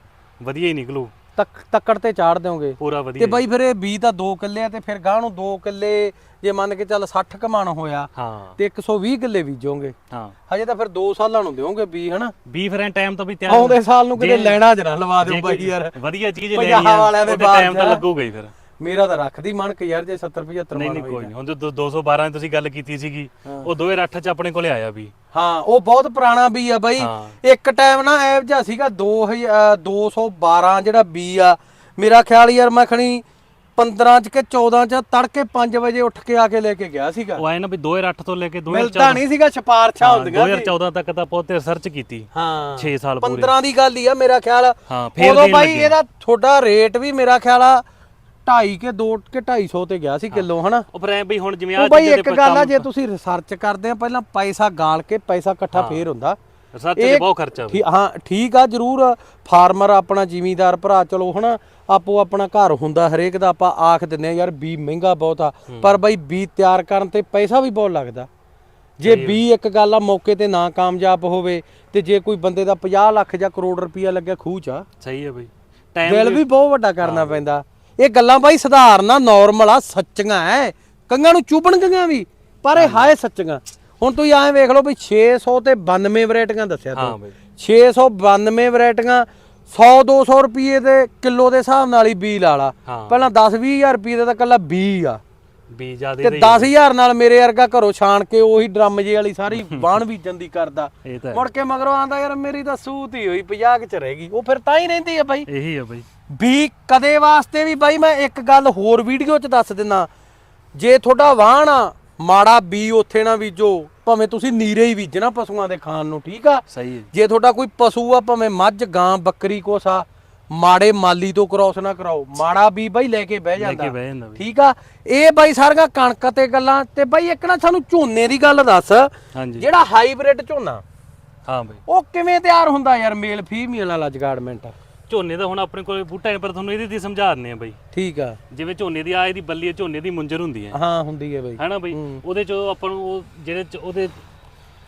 ਵਧੀਆ ਹੀ ਨਿਕਲੂ। ਤੱਕ ਤੱਕੜ ਤੇ ਚਾੜ ਦਿਓਗੇ। ਪੂਰਾ ਤੇ ਬਾਈ ਫਿਰ ਇਹ 20 ਤਾਂ 2 ਕਿੱਲੇ ਆ ਤੇ ਫਿਰ ਗਾਂ ਨੂੰ 2 ਕਿੱਲੇ ਜੇ ਮੰਨ ਕੇ ਚੱਲ 60 ਕਮਾਣ ਹੋਇਆ ਹਾਂ। ਤੇ 120 ਕਿੱਲੇ ਬੀਜੋਗੇ। ਹਾਂ। ਹਜੇ ਤਾਂ ਫਿਰ 2 ਸਾਲਾਂ ਨੂੰ ਦਿਓਗੇ ਬੀ ਹਨਾ? ਵੀ ਫਿਰ ਟਾਈਮ ਤਾਂ ਵੀ ਤਿਆਰ ਆਉਂਦੇ ਸਾਲ ਨੂੰ ਕਿਤੇ ਲੈਣਾ ਜਰਾ ਲਵਾ ਦਿਓ ਬਾਈ ਯਾਰ। ਵਧੀਆ ਚੀਜ਼ ਲੈਣੀ ਆ ਵਾਲਿਆਂ ਦੇ ਬਾਅਦ ਟਾਈਮ ਤਾਂ। ਲੱਗੂਗਾ ਹੀ ਫਿਰ। ਮੇਰਾ ਤਾਂ ਰੱਖਦੀ ਮਣ ਕਿ ਯਾਰ ਜੇ 70 75 ਨਹੀਂ ਨਹੀਂ ਕੋਈ ਨਹੀਂ। ਹੁਣ ਜੋ 212 ਦੀ ਤੁਸੀਂ ਗੱਲ ਕੀਤੀ ਸੀਗੀ ਉਹ 2008 ਚ ਆਪਣੇ ਕੋਲੇ ਆਇਆ ਵੀ। ਹਾਂ ਉਹ ਬਹੁਤ ਪੁਰਾਣਾ ਬੀ ਆ ਬਾਈ। ਇੱਕ ਟਾਈਮ ਨਾ ਐਵ ਜਿਹਾ ਸੀਗਾ 2000 212 ਜਿਹੜਾ ਬੀ ਆ। ਮੇਰਾ ਖਿਆਲ ਯਾਰ ਮੈਂ ਖਣੀ 15 ਚ ਕਿ 14 ਚ ਤੜਕੇ 5 ਵਜੇ ਉੱਠ ਕੇ ਆ ਕੇ ਲੈ ਕੇ ਗਿਆ ਸੀਗਾ। ਉਹ ਆਏ ਨਾ ਵੀ 2008 ਤੋਂ ਲੈ ਕੇ 2014 ਮਿਲਦਾ ਨਹੀਂ ਸੀਗਾ ਸਿਫਾਰਸ਼ਾਂ ਹੁੰਦੀਆਂ ਸੀ। 2014 ਤੱਕ ਤਾਂ ਆਪਾਂ ਰਿਸਰਚ ਕੀਤੀ। ਹਾਂ। 6 ਸਾਲ ਪੂਰੇ। 15 ਦੀ ਗੱਲ ਹੀ ਆ ਮੇਰਾ ਖਿਆਲ। ਹਾਂ ਫੇਰ ਉਦੋਂ ਬਾਈ। ਇਹਦਾ ਤੁਹਾਡਾ ਰੇਟ ਵੀ ਮੇਰਾ ਖਿਆਲ ਆ 2.5 ਕੇ 2 ਕੇ 250 ਤੇ ਗਿਆ ਸੀ ਕਿਲੋ ਹਨਾ? ਉਹ ਫਿਰ ਐ ਬਈ ਹੁਣ ਜਿਵੇਂ ਆ ਉਹ ਬਾਈ ਇੱਕ ਗੱਲ ਆ ਜੇ ਤੁਸੀਂ ਰਿਸਰਚ ਕਰਦੇ ਆ ਪਹਿਲਾਂ ਪੈਸਾ ਗਾਲ ਕੇ ਪੈਸਾ ਇਕੱਠਾ ਫੇਰ ਹੁੰਦਾ। ਰਿਸਰਚ ਤੇ ਬਹੁਤ ਖਰਚਾ। ਠੀ- ਹਾਂ ਠੀਕ ਆ ਜਰੂਰ। ਫਾਰਮਰ ਆਪਣਾ ਜ਼ਿਮੀਂਦਾਰ ਭਰਾ ਚਲੋ ਹਨਾ ਆਪੋ ਆਪਣਾ ਘਰ ਹੁੰਦਾ ਹਰੇਕ ਦਾ ਆਪਾਂ ਆਖ ਦਿੰਨੇ ਆ ਯਾਰ ਬੀ ਮਹਿੰਗਾ ਬਹੁਤ ਆ। ਪਰ ਬਾਈ ਬੀ ਤਿਆਰ ਕਰਨ ਤੇ ਪੈਸਾ ਵੀ ਬਹੁਤ ਲੱਗਦਾ। ਜੇ ਬੀ ਇੱਕ ਗੱਲ ਆ ਮੌਕੇ ਤੇ ਨਾ ਕਾਮਯਾਬ ਹੋਵੇ ਤੇ ਜੇ ਕੋਈ ਬੰਦੇ ਦਾ 50 ਲੱਖ ਜਾਂ ਕਰੋੜ ਰੁਪਈਆ ਲੱਗਿਆ ਖੂਹ ਚ ਆ। ਸਹੀ ਹੈ ਬਈ। ਟਾਈਮ ਦਿਲ ਵੀ ਬਹੁਤ ਵੱਡਾ ਕਰਨਾ ਪੈਂਦਾ। ਇਹ ਗੱਲਾਂ ਬਾਈ ਸਧਾਰਨ ਆ ਨਾਰਮਲ ਆ ਸੱਚੀਆਂ ਐ। ਕੰਗਾਂ ਨੂੰ ਚੁਬਣਗੀਆਂ ਵੀ ਪਰ ਇਹ ਹਾਏ ਸੱਚੀਆਂ। ਹੁਣ ਤੁਸੀਂ ਐਂ ਵੇਖ ਲਓ ਵੀ 600 ਤੇ 92 ਵੈਰਾਈਟੀਆਂ ਦੱਸਿਆ ਹਾਂ ਤੂੰ ਬਈ 692 ਵੈਰਾਈਟੀਆਂ 100 200 ਰੁਪਏ ਦੇ ਕਿਲੋ ਦੇ ਹਿਸਾਬ ਨਾਲ ਹੀ ਬੀ ਲਾ ਲਾ। ਹਾਂ। ਪਹਿਲਾਂ 10 20000 ਰੁਪਏ ਦਾ ਤਾਂ ਕੱਲਾ ਬੀ ਆ। ਵੀ ਜਿਆਦੇ ਤੇ 10000 ਨਾਲ ਮੇਰੇ ਵਰਗਾ ਘਰੋਂ ਛਾਣ ਕੇ ਉਹੀ ਡਰਮ ਜੇ ਵਾਲੀ ਸਾਰੀ ਬਾਣ ਬੀਜਣ ਦੀ ਕਰਦਾ। ਇਹ ਤਾਂ ਹੈ। ਮੁੜ ਕੇ ਮਗਰੋਂ ਆਂਦਾ ਯਾਰ ਮੇਰੀ ਤਾਂ ਸੂਤ ਹੀ ਹੋਈ 50 ਕਿ ਚ ਰਹੇਗੀ ਉਹ ਫਿਰ ਤਾਂ ਹੀ ਰਹਿੰਦੀ ਆ ਬਾਈ। ਇਹੀ ਆ ਬਈ। ਵੀ ਕਦੇ ਵਾਸਤੇ ਵੀ ਬਾਈ ਮੈਂ ਇੱਕ ਗੱਲ ਹੋਰ ਵੀਡੀਓ 'ਚ ਦੱਸ ਦਿੰਨਾ। ਜੇ ਤੁਹਾਡਾ ਵਾਹਣ ਆ ਮਾੜਾ ਬੀ ਉੱਥੇ ਨਾ ਬੀਜੋ ਭਾਵੇਂ ਤੁਸੀਂ ਨੀਰੇ ਹੀ ਬੀਜਣਾ ਪਸ਼ੂਆਂ ਦੇ ਖਾਣ ਨੂੰ ਠੀਕ ਆ? ਸਹੀ ਹੈ ਜੇ। ਤੁਹਾਡਾ ਕੋਈ ਪਸ਼ੂ ਆ ਭਾਵੇਂ ਮੱਝ ਗਾਂ ਬੱਕਰੀ ਕੋਸਾ ਮਾੜੇ ਮਾਲੀ ਤੋਂ ਕ੍ਰਾਸ ਨਾ ਕਰਾਓ ਮਾੜਾ ਬੀ ਬਾਈ ਲੈ ਕੇ ਬਹਿ ਜਾਂਦਾ ਕੇ ਬਹਿ ਜਾਂਦਾ ਬਈ। ਠੀਕ ਆ? ਇਹ ਬਾਈ ਸਾਰੀਆਂ ਕਣਕ ਤੇ ਗੱਲਾਂ ਤੇ ਬਾਈ ਇੱਕ ਨਾ ਸਾਨੂੰ ਝੋਨੇ ਦੀ ਗੱਲ ਦੱਸ। ਹਾਂਜੀ। ਜਿਹੜਾ ਹਾਈਬ੍ਰਿਡ ਝੋਨਾ ਹਾਂ ਬਈ। ਉਹ ਕਿਵੇਂ ਤਿਆਰ ਹੁੰਦਾ ਯਾਰ ਮੇਲ ਫੀਮੇਲ ਵਾਲਾ ਜਗਾੜਮੈਂਟ ਝੋਨੇ ਦਾ ਹੁਣ ਆਪਣੇ ਕੋਲ ਬੂਟਾ ਹੈ ਪਰ ਤੁਹਾਨੂੰ ਇਹਦੀ ਦੀ ਸਮਝਾ ਦਿੰਦੇ ਆ ਬਈ। ਠੀਕ ਆ। ਜਿਵੇਂ ਝੋਨੇ ਦੀ ਆ ਇਹਦੀ ਬੱਲੀ ਹੈ ਝੋਨੇ ਦੀ ਮੁੰਜਰ ਹੁੰਦੀ ਹੈ। ਹਾਂ ਹੁੰਦੀ ਹੈ ਬਈ। ਹੈਨਾ ਬਈ? ਉਹਦੇ ਚ ਆਪਾਂ ਨੂੰ ਉਹ ਜਿਹੜੇ ਚ ਉਹਦੇ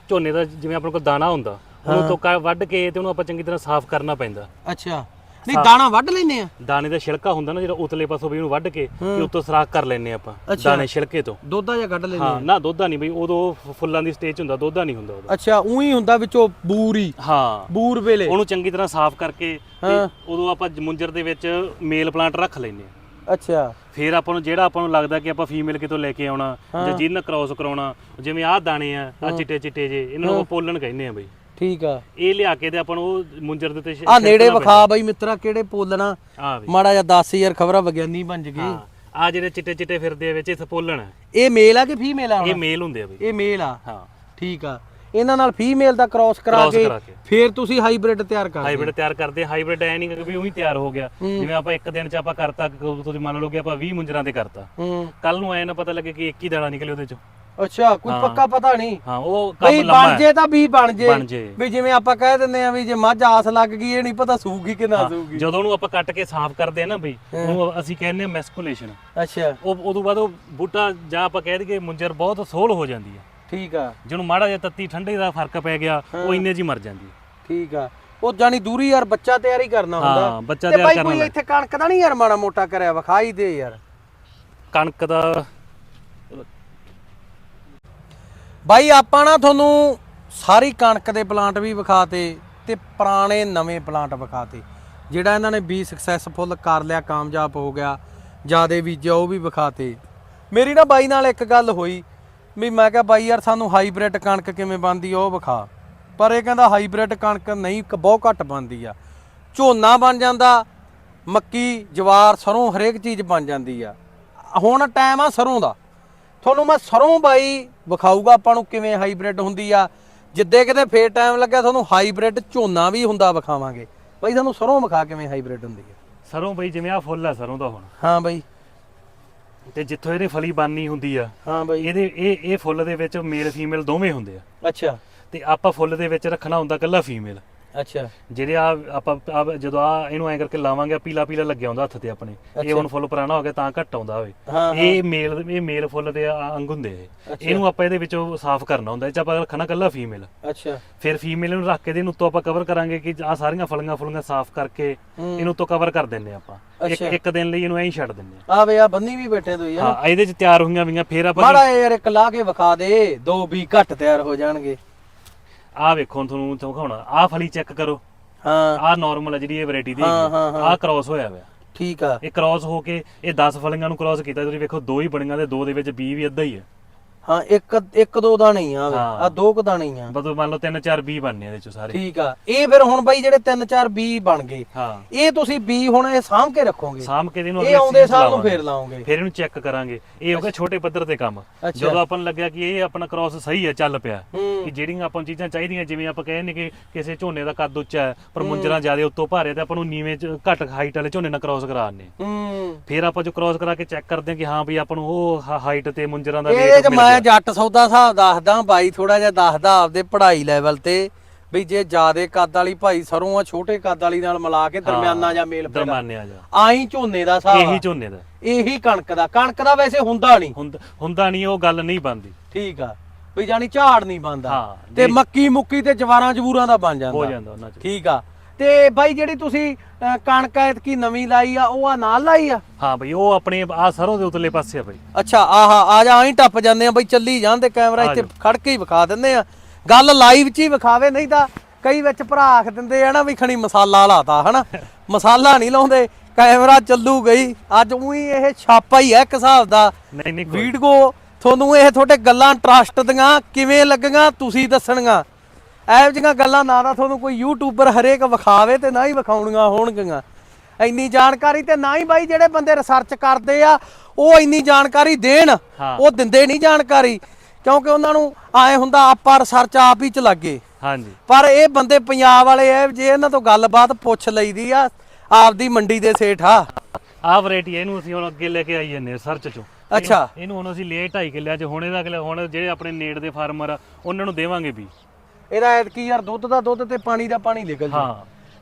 ਝੋਨੇ ਦਾ ਜਿਵੇਂ ਆਪਣੇ ਕੋਲ ਦਾਣਾ ਹੁੰਦਾ ਉਹਨੂੰ ਤੋਕਾ ਵੱਢ ਕੇ ਤੇ ਉਹਨੂੰ ਆਪਾਂ ਚੰਗੀ ਤਰ੍ਹਾਂ ਸਾਫ਼ ਕਰਨਾ ਪੈਂਦਾ। ਅੱਛਾ। ਨਹੀਂ ਦਾਣਾ ਵੱਢ ਲੈਨੇ ਆ। ਦਾਣੇ ਦਾ ਛਿਲਕਾ ਹੁੰਦਾ ਨਾ ਜਿਹੜਾ ਉਤਲੇ ਪਾਸੋਂ ਵੀ ਉਹਨੂੰ ਵੱਢ ਕੇ ਤੇ ਉੱਤੋਂ ਸਰਾਖ ਕਰ ਲੈਨੇ ਆਪਾਂ ਦਾਣੇ ਛਿਲਕੇ ਤੋਂ। ਦੋਦਾ ਜਾਂ ਕੱਢ ਲੈਨੇ ਹਾਂ ਨਾ ਦੋਧਾ ਨਹੀਂ ਬਈ ਉਦੋਂ ਫੁੱਲਾਂ ਦੀ ਸਟੇਜ ਹੁੰਦਾ ਦੋਧਾ ਨਹੀਂ ਹੁੰਦਾ ਉਦੋਂ। ਅੱਛਾ ਉਹੀ ਹੁੰਦਾ ਵਿੱਚੋਂ ਬੂਰੀ। ਹਾਂ। ਬੂਰ ਵੇਲੇ। ਉਹਨੂੰ ਚੰਗੀ ਤਰ੍ਹਾਂ ਸਾਫ਼ ਕਰਕੇ ਤੇ ਉਦੋਂ ਆਪਾਂ ਮੁੰਜਰ ਦੇ ਵਿੱਚ ਮੇਲ ਪਲਾਂਟ ਰੱਖ ਲੈਨੇ ਆ। ਅੱਛਾ। ਫਿਰ ਆਪਾਂ ਨੂੰ ਜਿਹੜਾ ਆਪਾਂ ਨੂੰ ਲੱਗਦਾ ਕਿ ਆਪਾਂ ਫੀਮੇਲ ਕਿਤੋਂ ਲੈ ਕੇ ਆਉਣਾ ਜਾਂ ਜਿਹਨਾਂ ਕ੍ਰਾਸ ਕਰਾਉਣਾ ਜਿਵੇਂ ਆਹ ਦਾਣੇ ਆ ਆ ਚਿੱਟੇ ਚਿੱਟੇ ਜੇ ਇਹਨਾਂ ਨੂੰ ਪੋਲਣ ਕਹਿੰਦੇ ਆ ਬਈ। ਠੀਕ ਆ। ਇਹ ਲਿਆ ਕੇ ਤੇ ਆਪਾਂ ਨੂੰ ਉਹ ਮੁੰਜਰ ਦੇ ਛਿ- ਆ ਨੇੜੇ ਵਿਖਾ ਬਈ ਮਿੱਤਰਾ ਕਿਹੜੇ ਪੋਲਣਾ? ਆ ਮਾੜਾ ਜਿਹਾ ਦੱਸ ਯਾਰ ਖਬਰਾਂ ਵਿਗਿਆਨੀ ਬਣ ਹਾਂ। ਆ ਜਿਹੜੇ ਚਿੱਟੇ ਚਿੱਟੇ ਫਿਰਦੇ ਆ ਵਿੱਚ ਇੱਥੇ ਪੋਲਣ। ਆ। ਇਹ ਮੇਲ ਆ ਕਿ ਫੀਮੇਲ ਆ ਇਹ ਮੇਲ ਹੁੰਦੇ ਆ ਬਈ। ਇਹ ਮੇਲ ਆ? ਹਾਂ। ਠੀਕ ਆ। ਇਹਨਾਂ ਨਾਲ ਫੀਮੇਲ ਦਾ ਕ੍ਰਾਸ ਕਰਾ Cross ਕੇ ਕਰਾ ਕੇ। ਫਿਰ ਤੁਸੀਂ ਹਾਈਬ੍ਰਿਡ ਤਿਆਰ ਕਰਦੇ। ਹਾਈਬ੍ਰਿਡ ਤਿਆਰ ਕਰਦੇ। ਹਾਈਬ੍ਰਿਡ ਐ ਨਹੀਂ ਕਿ ਵੀ ਉਹੀ ਤਿਆਰ ਹੋ ਗਿਆ। ਜਿਵੇਂ ਆਪਾਂ ਇੱਕ ਦਿਨ ਚ ਆਪਾਂ ਕਰਤਾ ਕਿ ਤੁਸੀਂ ਮੰਨ ਲਓ ਕਿ ਆਪਾਂ 20 ਮੁੰਜਰਾਂ ਤੇ ਕਰਤਾ। ਹੂੰ। ਕੱਲ ਨੂੰ ਐ ਨਾ ਪਤਾ ਲੱਗੇ ਕਿ ਇੱਕ ਹੀ ਦਾਣਾ ਨਿਕਲੇ ਉਹਦੇ ਚੋਂ। ਅੱਛਾ ਕੋਈ ਪੱਕਾ ਪਤਾ ਨਹੀਂ। ਹਾਂ ਉਹ ਕੰਮ ਬਈ ਲੰਮਾ ਬਣ ਹੈ। ਜੇ ਤਾਂ ਵੀ ਬਣ ਜੇ। ਬਣ ਜੇ। ਵੀ ਜਿਵੇਂ ਆਪਾਂ ਕਹਿ ਦਿੰਦੇ ਆ ਵੀ ਜੇ ਮੱਝ ਆਸ ਲੱਗ ਗਈ ਇਹ ਨਹੀਂ ਪਤਾ ਸੂਗੀ ਕਿ ਨਾ ਸੂਗੀ। ਜਦੋਂ ਉਹਨੂੰ ਆਪਾਂ ਕੱਟ ਕੇ ਸਾਫ਼ ਕਰਦੇ ਆ ਨਾ ਬਈ ਉਹਨੂੰ ਅਸੀਂ ਕਹਿੰਦੇ ਆ ਮੈਸਕੂਲੇਸ਼ਨ ਅੱਛਾ। ਉਹ ਉਦੋਂ ਬਾਅਦ ਉਹ ਬੂਟਾ ਜਾਂ ਆਪਾਂ ਕਹਿ ਦਈਏ ਮੁੰਜਰ ਬਹੁਤ ਸੋਲ ਹੋ ਜਾਂਦੀ ਆ। ਠੀਕ ਆ। ਜਿਹਨੂੰ ਮਾੜਾ ਜਿਹਾ ਤੱਤੀ ਠੰਡੇ ਦਾ ਫ਼ਰਕ ਪੈ ਗਿਆ ਉਹ ਇੰਨੇ 'ਚ ਹੀ ਮਰ ਜਾਂਦੀ ਠੀਕ ਆ। ਉਹ ਜਾਨੀ ਦੂਰੀ ਯਾਰ ਬੱਚਾ ਤਿਆਰੀ ਕਰਨਾ ਹੁੰਦਾ। ਹਾਂ ਬੱਚਾ ਤੇ ਤਿਆਰ ਬਾਈ ਕਰਨਾ ਕੋਈ ਇੱਥੇ ਕਣਕ ਦਾ ਨਹੀਂ ਯਾਰ ਮਾੜਾ ਮੋਟਾ ਕਰਿਆ ਵਿਖਾਈ ਦੇ ਯਾਰ। ਕਣਕ ਦਾ ਬਾਈ, ਆਪਾਂ ਨਾ ਤੁਹਾਨੂੰ ਸਾਰੀ ਕਣਕ ਦੇ ਪਲਾਂਟ ਵੀ ਵਿਖਾਤੇ ਤੇ ਪੁਰਾਣੇ ਨਵੇਂ ਪਲਾਂਟ ਵਿਖਾਤੇ। ਜਿਹੜਾ ਇਹਨਾਂ ਨੇ ਵੀ ਸਕਸੈਸਫੁਲ ਕਰ ਲਿਆ, ਕਾਮਯਾਬ ਹੋ ਗਿਆ, ਜਿਆਦੇ ਬੀਜਿਆ, ਉਹ ਵੀ ਵਿਖਾਤੇ। ਮੇਰੀ ਨਾ ਬਾਈ ਨਾਲ ਇੱਕ ਗੱਲ ਹੋਈ ਵੀ ਮੈਂ ਕਿਹਾ, ਬਾਈ ਯਾਰ, ਸਾਨੂੰ ਹਾਈਬ੍ਰਿਡ ਕਣਕ ਕਿਵੇਂ ਬਣਦੀ ਉਹ ਵਿਖਾ। ਪਰ ਇਹ ਕਹਿੰਦਾ, ਹਾਈਬ੍ਰਿਡ ਕਣਕ ਨਹੀਂ ਬਹੁਤ ਘੱਟ ਬਣਦੀ ਆ। ਝੋਨਾ ਬਣ ਜਾਂਦਾ, ਮੱਕੀ, ਜਵਾਰ, ਸਰੋਂ ਹਰੇਕ ਚੀਜ਼ ਬਣ ਜਾਂਦੀ ਆ। ਹੁਣ ਟਾਈਮ ਆ ਸਰੋਂ ਦਾ। ਤੁਹਾਨੂੰ ਮੈਂ ਸਰੋਂ ਬਾਈ ਵਿਖਾਊਗਾ ਆਪਾਂ ਨੂੰ ਕਿਵੇਂ ਹਾਈਬ੍ਰਿਡ ਹੁੰਦੀ ਆ। ਜਿੱਦੇ ਕਿਤੇ ਫੇਰ ਟਾਈਮ ਲੱਗਿਆ ਤੁਹਾਨੂੰ ਹਾਈਬ੍ਰਿਡ ਝੋਨਾ ਵੀ ਹੁੰਦਾ ਵਿਖਾਵਾਂਗੇ। ਬਾਈ ਤੁਹਾਨੂੰ ਸਰੋਂ ਵਿਖਾ ਕਿਵੇਂ ਹਾਈਬ੍ਰਿਡ ਹੁੰਦੀ ਆ। ਸਰੋਂ ਬਈ ਜਿਵੇਂ ਆ ਫੁੱਲ ਆ ਸਰੋਂ ਦਾ ਹੁਣ। ਹਾਂ ਬਾਈ। ਤੇ ਜਿੱਥੋਂ ਇਹਦੀ ਫਲੀ ਬਾਨੀ ਹੁੰਦੀ ਆ ਹਾਂ ਬਾਈ। ਇਹਦੇ ਇਹ ਇਹ ਫੁੱਲ ਦੇ ਵਿੱਚ ਮੇਲ ਫੀਮੇਲ ਦੋਵੇਂ ਹੁੰਦੇ ਆ। ਅੱਛਾ। ਤੇ ਆਪਾਂ ਫੁੱਲ ਦੇ ਵਿੱਚ ਰੱਖਣਾ ਹੁੰਦਾ ਕੱਲਾ ਫੀਮੇਲ। ਅੱਛਾ। ਜਿਹੜੇ ਆ ਆਪਾਂ ਆਹ ਜਦੋਂ ਆ ਇਹਨੂੰ ਐ ਕਰਕੇ ਲਾਵਾਂਗੇ ਪੀਲਾ ਪੀਲਾ ਲੱਗਿਆ ਹੁੰਦਾ ਹੱਥ ਤੇ ਆਪਣੇ। ਇਹ ਹੁਣ ਫੁੱਲ ਪੁਰਾਣਾ ਹੋ ਗਿਆ ਤਾਂ ਘੱਟ ਆਉਂਦਾ ਹੋਵੇ। ਹਾਂ, ਇਹ ਮੇਲ ਇਹ ਮੇਲ ਫੁੱਲ ਦੇ ਆ- ਅੰਗ ਹੁੰਦੇ ਇਹ। ਇਹਨੂੰ ਆਪਾਂ ਇਹਦੇ ਵਿੱਚੋਂ ਸਾਫ਼ ਕਰਨਾ ਹੁੰਦਾ। ਇਹ ਚ ਆਪਾਂ ਰੱਖਣਾ ਕੱਲਾ ਫੀਮੇਲ ਅੱਛਾ। ਫਿਰ ਫੀਮੇਲ ਨੂੰ ਰੱਖ ਕੇ ਇਹਨੂੰ ਉੱਤੋਂ ਆਪਾਂ ਕਵਰ ਕਰਾਂਗੇ ਕਿ ਆ ਸਾਰੀਆਂ ਫਲੀਆਂ ਫੁਲੀਆਂ ਸਾਫ਼ ਕਰਕੇ ਇਹਨੂੰ ਉੱਤੋਂ ਕਵਰ ਕਰ ਦਿੰਨੇ ਆਪਾਂ। ਇੱਕ ਇੱਕ ਦਿਨ ਲਈ ਇਹਨੂੰ ਐਂ ਹੀ ਛੱਡ ਦਿੰਨੇ ਆ ਵੇ ਆ ਬੰਨੀ ਵੀ ਬੈਠੇ ਤੁਸੀਂ ਹਾਂ ਇਹਦੇ ਚ ਤਿਆਰ ਹੋਈਆਂ ਵੀਆਂ ਫਿਰ ਆਪਾਂ ਮਾੜਾ ਜਿਹਾ ਯਾਰ ਇੱਕ ਲਾ ਕੇ ਵਿਖਾ ਦੇ। ਦੋ ਵੀ ਘੱਟ ਤਿਆਰ ਹੋ ਜਾਣਗੇ। ਆਹ ਵੇਖੋ ਹੁਣ ਤੁਹਾਨੂੰ ਦਿਖਾਉਣਾ ਆਹ ਫਲੀ ਚੈੱਕ ਕਰੋ। ਹਾਂ। ਆਹ ਨਾਰਮਲ ਹੈ ਜਿਹੜੀ ਇਹ ਵੈਰਾਈਟੀ ਦੀ। ਹਾਂ, ਹਾਂ, ਹੈਗੀ ਆਹ ਕ੍ਰਾਸ ਹੋਇਆ ਹੋਇਆ। ਠੀਕ ਆ। ਇਹ ਕ੍ਰਾਸ ਹੋ ਕੇ ਇਹ 10 ਫਲੀਆਂ ਨੂੰ ਕ੍ਰਾਸ ਕੀਤਾ। ਤੁਸੀਂ ਵੇਖੋ ਦੋ ਹੀ ਬਣੀਆਂ ਤੇ ਦੋ ਦੇ ਵਿੱਚ 20 ਵੀ ਅੱਧਾ ਹੀ ਹੈ ਹਾਂ ਇੱਕ ਇੱਕ ਦੋ ਦਾ ਨਹੀਂ ਆ ਹਾਂ। ਆ ਦੋ ਕੁ ਦਾ ਨਹੀਂ ਆ। ਬਸ ਮੰਨ ਲਓ 3 4 20 ਬਣਨੇ ਇਹਦੇ ਚੋਂ ਸਾਰੇ। ਠੀਕ ਆ। ਇਹ ਫਿਰ ਹੁਣ ਬਾਈ ਜਿਹੜੇ 3 4 ਬੀ ਬਣ ਗਏ ਹਾਂ। ਇਹ ਤੁਸੀਂ ਬੀ ਹੁਣ ਇਹ ਸਾਂਭ ਕੇ ਰੱਖੋਗੇ। ਸਾਮ ਕੇ ਇਹਨੂੰ ਇਹ ਆਉਂਦੇ ਸਾਲ ਨੂੰ। ਫੇਰ ਲਾਉਂਗੇ ਫਿਰ ਇਹਨੂੰ ਚੈੱਕ ਕਰਾਂਗੇ। ਇਹ ਹੋ ਗਿਆ ਛੋਟੇ ਪੱਧਰ ਤੇ ਕੰਮ। ਜਦੋਂ ਆਪਾਂ ਨੂੰ ਲੱਗਿਆ ਕਿ ਇਹ ਆਪਣਾ ਕ੍ਰਾਸ ਸਹੀ ਹੈ ਚੱਲ ਪਿਆ। ਹੂੰ। ਕਿ ਜਿਹੜੀਆਂ ਆਪਾਂ ਨੂੰ ਚੀਜ਼ਾਂ ਚਾਹੀਦੀਆਂ ਜਿਵੇਂ ਆਪਾਂ ਕਹਿੰਦੇ ਕਿ ਕਿਸੇ ਝੋਨੇ ਦਾ ਕੱਦ ਉੱਚਾ ਹੈ ਪਰ ਮੁੰਜਰਾ ਜ਼ਿਆਦਾ ਉੱਤੋਂ ਭਾਰੇ ਤੇ ਆਪਾਂ ਨੂੰ ਨੀਵੇਂ ਚ ਘੱਟ ਹਾਈਟ ਵਾਲੇ ਝੋਨੇ ਨਾਲ ਕ੍ਰਾਸ ਕਰਾਣੇ ਹੂੰ। ਫਿਰ ਆਪਾਂ ਜੋ ਕ੍ਰਾਸ ਕਰਾ ਕੇ ਚੈੱਕ ਕਰਦੇ ਹਾਂ ਕਿ ਹਾਂ ਵੀ ਆਪਾਂ ਨੂੰ ਉਹ ਹਾਈਟ ਤੇ ਮੁੰਜਰਾਂ ਦਾ weight ਚ ਮਿਲ ਮੈਂ ਗਿਆ। ਜੱਟ ਸੌਦਾ ਹਿਸਾਬ ਦੱਸਦਾ ਬਾਈ ਥੋੜਾ ਜਿਹਾ ਦੱਸਦਾ ਆਪਦੇ ਪੜ੍ਹਾਈ ਲੈਵਲ ਤੇ ਵੀ ਜੇ ਜਿਆਦੇ ਕੱਦ ਵਾਲੀ ਭਾਈ ਸਰੋਂ ਆ ਛੋਟੇ ਕੱਦ ਵਾਲੀ ਨਾਲ ਮਿਲਾ ਕੇ ਦਰਮਿਆਨਾ ਜਾਂ ਮੇਲ ਪੈਦਾ। ਦਰਮਾਨੇ ਆ ਜਾ। ਆਈ ਝੋਨੇ ਦਾ ਹਿਸਾਬ ਇਹੀ। ਝੋਨੇ ਦਾ। ਇਹੀ ਕਣਕ ਦਾ। ਕਣਕ ਦਾ ਵੈਸੇ ਹੁੰਦਾ ਨਹੀਂ। ਹੁੰਦਾ ਹੁੰਦਾ ਨਹੀਂ ਉਹ ਗੱਲ ਨਹੀਂ ਬਣਦੀ। ਠੀਕ ਆ। ਵੀ ਜਾਨੀ ਝਾੜ ਨਹੀਂ ਬੰਦਾ ਹਾਂ, ਤੇ ਮੱਕੀ ਮੁੱਕੀ ਤੇ ਜਵਾਰਾਂ ਜਬੂਰਾਂ ਦਾ ਬਣ ਹੋ ਜਾਂਦਾ ਜਾਂਦਾ ਉਹਨਾਂ ਚ। ਠੀਕ ਆ। ਤੇ ਬਾਈ ਜਿਹੜੀ ਤੁਸੀਂ ਅਹ, ਕਣਕ ਐਤਕੀ ਨਵੀਂ ਲਾਈ ਆ ਉਹ ਆ ਨਾਲ ਲਾਈ ਆ? ਹਾਂ ਬਈ ਉਹ ਆਪਣੇ ਆ ਸਰੋਂ ਦੇ ਉਤਲੇ ਪਾਸੇ ਆ ਬਈ। ਅੱਛਾ ਆਹਾ ਆ ਜਾ ਐਂ ਟੱਪ ਜਾਂਦੇ ਆ ਬਈ ਚੱਲੀ ਜਾਂਦੇ ਕੈਮਰਾ ਇੱਥੇ ਖੜ ਕੇ ਹੀ ਵਿਖਾ ਦਿੰਦੇ ਆ। ਗੱਲ ਲਾਈਵ 'ਚ ਹੀ ਵਿਖਾਵੇ ਨਹੀਂ ਤਾਂ ਕਈ ਵਿੱਚ ਭਰਾ ਆਖ ਦਿੰਦੇ ਆ ਨਾ ਵੀ ਖਣੀ ਮਸਾਲਾ ਲਾਤਾ ਹਨਾ? ਮਸਾਲਾ ਨਹੀਂ ਲਾਉਂਦੇ ਕੈਮਰਾ ਚੱਲੂ ਗਈ। ਅੱਜ ਉਹੀ ਇਹ ਛਾਪਾ ਹੀ ਹੈ ਇੱਕ ਹਿਸਾਬ ਦਾ। ਨਹੀਂ ਨਹੀਂ ਕੋਈ- ਵੀਡੀਓ ਤੁਹਾਨੂੰ ਇਹ ਤੁਹਾਡੇ ਗੱਲਾਂ ਟਰਸਟ ਦੀਆਂ ਕਿਵੇਂ ਲੱਗੀਆਂ ਤੁਸੀਂ ਦੱਸਣੀਆਂ। ਇਹੋ ਜਿਹੀਆਂ ਗੱਲਾਂ ਨਾ ਤਾਂ ਤੁਹਾਨੂੰ ਕੋਈ ਯੂਟਿਊਬਰ ਹਰੇਕ ਵਿਖਾਵੇ ਤੇ ਨਾ ਹੀ ਵਿਖਾਉਣੀਆਂ ਹੋਣਗੀਆਂ। ਇੰਨੀ ਜਾਣਕਾਰੀ ਤੇ ਨਾ ਹੀ ਬਾਈ ਜਿਹੜੇ ਬੰਦੇ ਰਿਸਰਚ ਕਰਦੇ ਆ ਉਹ ਇੰਨੀ ਜਾਣਕਾਰੀ ਦੇਣ। ਉਹ ਦਿੰਦੇ ਨਹੀਂ ਜਾਣਕਾਰੀ ਕਿਉਂਕਿ ਉਹਨਾਂ ਨੂੰ ਆਏ ਹੁੰਦਾ ਆਪਾਂ ਰਿਸਰਚ ਆਪ ਹੀ ਚ ਲੱਗੇ। ਹਾਂਜੀ। ਪਰ ਇਹ ਬੰਦੇ ਪੰਜਾਬ ਵਾਲੇ ਐ ਜੇ ਇਹਨਾਂ ਤੋਂ ਗੱਲਬਾਤ ਪੁੱਛ ਲਈਦੀ ਆ ਆਪਦੀ ਮੰਡੀ ਦੇ ਸੇਠ ਆ। ਆਹ ਵੈਰਾਈਟੀ ਇਹਨੂੰ ਅਸੀਂ ਹੁਣ ਅੱਗੇ ਲੈ ਕੇ ਆਈ ਜੰਨੇ ਸਰਚ ਚੋਂ। ਅੱਛਾ। ਇਹਨੂੰ ਹੁਣ ਅਸੀਂ ਲਿਆ 2.5 ਕਿੱਲਿਆਂ ਚ ਹੁਣ ਇਹਦਾ ਹੁਣ ਜਿਹੜੇ ਆਪਣੇ ਨੇੜ ਦੇ ਫਾਰਮਰ ਆ ਉਹਨਾਂ ਨੂੰ ਦੇਵਾਂਗੇ ਵੀ। ਇਹਦਾ ਐਤਕੀ ਯਾਰ ਦੁੱਧ ਦਾ ਦੁੱਧ ਤੇ ਪਾਣੀ ਦਾ ਪਾਣੀ ਨਿਕਲ ਜੂ। ਹਾਂ।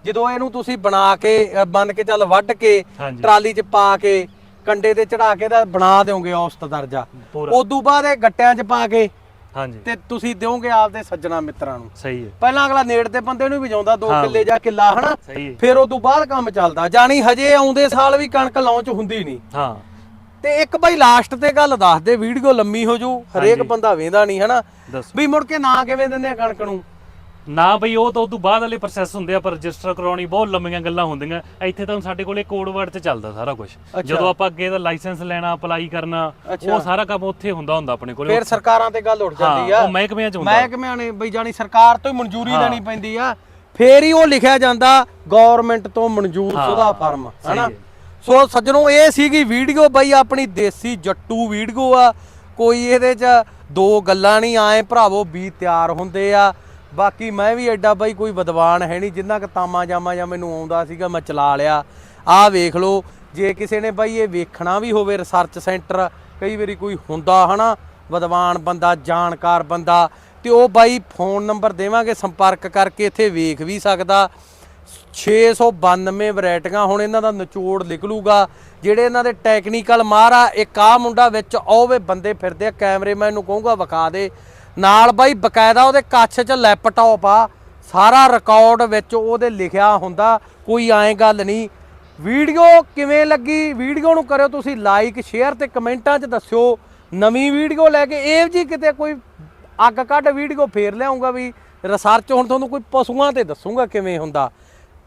ਜਦੋਂ ਇਹਨੂੰ ਤੁਸੀਂ ਬਣਾ ਕੇ ਬੰਨ ਕੇ ਚੱਲ ਵੱਢ ਕੇ ਟਰਾਲੀ 'ਚ ਪਾ ਕੇ ਕੰਡੇ ਤੇ ਚੜਾ ਕੇ ਤਾਂ ਬਣਾ ਦਿਓਗੇ ਔਸਤ ਦਰਜਾ। ਉਦੋਂ ਬਾਅਦ ਇਹ ਗੱਟਿਆਂ 'ਚ ਪਾ ਕੇ ਹਾਂਜੀ। ਤੇ ਤੁਸੀਂ ਦਿਓਗੇ ਆਪਦੇ ਸੱਜਣਾ ਮਿੱਤਰਾਂ ਨੂੰ। ਸਹੀ ਹੈ। ਪਹਿਲਾਂ ਅਗਲਾ ਨੇੜ ਦੇ ਬੰਦੇ ਨੂੰ ਵੀ ਵਜਾਉਂਦਾ 2 ਹਾਂ। ਕਿੱਲੇ ਜਾਂ ਕਿੱਲਾ ਹਨਾ? ਫਿਰ ਉਦੋਂ ਬਾਅਦ ਕੰਮ ਚੱਲਦਾ। ਜਾਣੀ ਹਜੇ ਆਉਂਦੇ ਸਾਲ ਵੀ ਕਣਕ ਲਾਉਂਚ ਹੁੰਦੀ ਨਹੀਂ। ਹਾਂ। ਤੇ ਇੱਕ ਬਾਈ ਲਾਸਟ ਤੇ ਗੱਲ ਦੱਸ ਦੇ ਵੀਡੀਓ ਲੰਮੀ ਹੋ ਜੂ ਹਰੇਕ। ਬੰਦਾ ਵੇਂਦਾ ਨਹੀਂ ਹਨਾ? ਵੀ ਮੁੜ ਕੇ ਨਾ ਕਿਵੇਂ ਦਿੰਦੇ ਆ ਕਣਕ ਨੂੰ? ਨਾ ਬਈ ਉਹ ਤਾਂ ਉਦੋਂ ਬਾਅਦ ਵਾਲੇ ਪ੍ਰੋਸੈਸ ਹੁੰਦੇ ਆ ਪਰ ਰਜਿਸਟਰ ਕਰਾਉਣੀ ਬਹੁਤ ਲੰਮੀਆਂ ਗੱਲਾਂ ਹੁੰਦੀਆਂ। ਇੱਥੇ ਤਾਂ ਸਾਡੇ ਕੋਲੇ ਕੋਡ ਵਰਡ ਤੇ ਚੱਲਦਾ ਸਾਰਾ ਕੁਝ ਜਦੋਂ ਆਪਾਂ ਅੱਗੇ ਦਾ ਲਾਇਸੈਂਸ ਲੈਣਾ ਅਪਲਾਈ ਕਰਨਾ। ਉਹ ਸਾਰਾ ਕੰਮ ਉੱਥੇ ਹੁੰਦਾ ਹੁੰਦਾ ਆਪਣੇ ਕੋਲੇ। ਫਿਰ ਸਰਕਾਰਾਂ ਤੇ ਗੱਲ ਉੱਠ ਜਾਂਦੀ ਆ। ਉਹ ਮਹਿਕਮਿਆਂ ਚ ਹੁੰਦਾ। ਮਹਿਕਮਿਆਂ ਨੇ ਬਈ ਜਾਣੀ ਸਰਕਾਰ ਤੋਂ ਹੀ ਮਨਜ਼ੂਰੀ ਲੈਣੀ ਪੈਂਦੀ ਆ। ਫੇਰ ਹੀ ਉਹ ਲਿਖਿਆ ਜਾਂਦਾ ਗਵਰਨਮੈਂਟ ਤੋਂ ਮਨਜ਼ੂਰ ਸੁਦਾ ਫਾਰਮ ਹਨਾ। ਸੋ ਸੱਜਣੋ, ਇਹ ਸੀਗੀ ਵੀਡੀਓ ਬਾਈ ਆਪਣੀ ਦੇਸੀ ਜੱਟੂ ਵੀਡੀਓ ਆ। ਕੋਈ ਇਹਦੇ 'ਚ ਦੋ ਗੱਲਾਂ ਨਹੀਂ, ਆਏ ਭਰਾਵੋ, ਵੀ ਤਿਆਰ ਹੁੰਦੇ ਆ। ਬਾਕੀ ਮੈਂ ਵੀ ਐਡਾ ਬਾਈ ਕੋਈ ਵਿਦਵਾਨ ਹੈ ਨਹੀਂ, ਜਿੰਨਾ ਕ ਤਾਮਾ ਜਾਮਾ ਜਾਂ ਮੈਨੂੰ ਆਉਂਦਾ ਸੀਗਾ, ਮੈਂ ਚਲਾ ਲਿਆ। ਆਹ ਵੇਖ ਲਓ, ਜੇ ਕਿਸੇ ਨੇ ਬਾਈ ਇਹ ਵੇਖਣਾ ਵੀ ਹੋਵੇ ਰਿਸਰਚ ਸੈਂਟਰ ਕਈ ਵਾਰੀ ਕੋਈ ਹੁੰਦਾ ਹਨਾ, ਵਿਦਵਾਨ ਬੰਦਾ, ਜਾਣਕਾਰ ਬੰਦਾ, ਤੇ ਉਹ ਬਾਈ ਫੋਨ ਨੰਬਰ ਦੇਵਾਂਗੇ, ਸੰਪਰਕ ਕਰਕੇ ਇੱਥੇ ਵੇਖ ਵੀ ਸਕਦਾ। 692 ਵੈਰਾਈਟੀਆਂ ਹੁਣ ਇਹਨਾਂ ਦਾ ਨਿਚੋੜ ਨਿਕਲੂਗਾ। ਜਿਹੜੇ ਇਹਨਾਂ ਦੇ ਟੈਕਨੀਕਲ ਮਾਹਰ ਆ, ਇੱਕ ਆ ਮੁੰਡਾ ਵਿੱਚ ਆਵੇ ਬੰਦੇ ਫਿਰਦੇ ਆ, ਕੈਮਰੇਮੈਨ ਨੂੰ ਕਹੂੰਗਾ ਵਿਖਾ ਦੇ। ਨਾਲ ਬਾਈ ਬਕਾਇਦਾ ਉਹਦੇ ਕੱਛ 'ਚ ਲੈਪਟਾਪ ਆ, ਸਾਰਾ ਰਿਕਾਰਡ ਵਿੱਚ ਉਹਦੇ ਲਿਖਿਆ ਹੁੰਦਾ, ਕੋਈ ਐਂ ਗੱਲ ਨਹੀਂ। ਵੀਡੀਓ ਕਿਵੇਂ ਲੱਗੀ? ਵੀਡੀਓ ਨੂੰ ਕਰਿਓ ਤੁਸੀਂ ਲਾਈਕ ਸ਼ੇਅਰ ਤੇ ਕਮੈਂਟਾਂ 'ਚ ਦੱਸਿਓ। ਨਵੀਂ ਵੀਡੀਓ ਲੈ ਕੇ ਇਹ ਜੀ ਕਿਤੇ ਕੋਈ ਅੱਗ ਕੱਢ ਵੀਡੀਓ ਫੇਰ ਲਿਆਉਂਗਾ ਵੀ ਰਿਸਰਚ ਹੁਣ ਤੁਹਾਨੂੰ ਕੋਈ ਪਸ਼ੂਆਂ ਤੇ ਦੱਸੂਗਾ ਕਿਵੇਂ ਹੁੰਦਾ।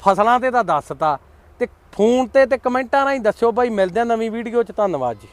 ਫਸਲਾਂ ਤੇ ਤਾਂ ਦੱਸਤਾ ਤੇ ਫੋਨ ਤੇ ਤੇ ਕਮੈਂਟਾਂ ਰਾਹੀਂ ਦੱਸਿਓ ਬਾਈ, ਮਿਲਦੇ ਆ ਨਵੀਂ ਵੀਡੀਓ 'ਚ, ਧੰਨਵਾਦ ਜੀ।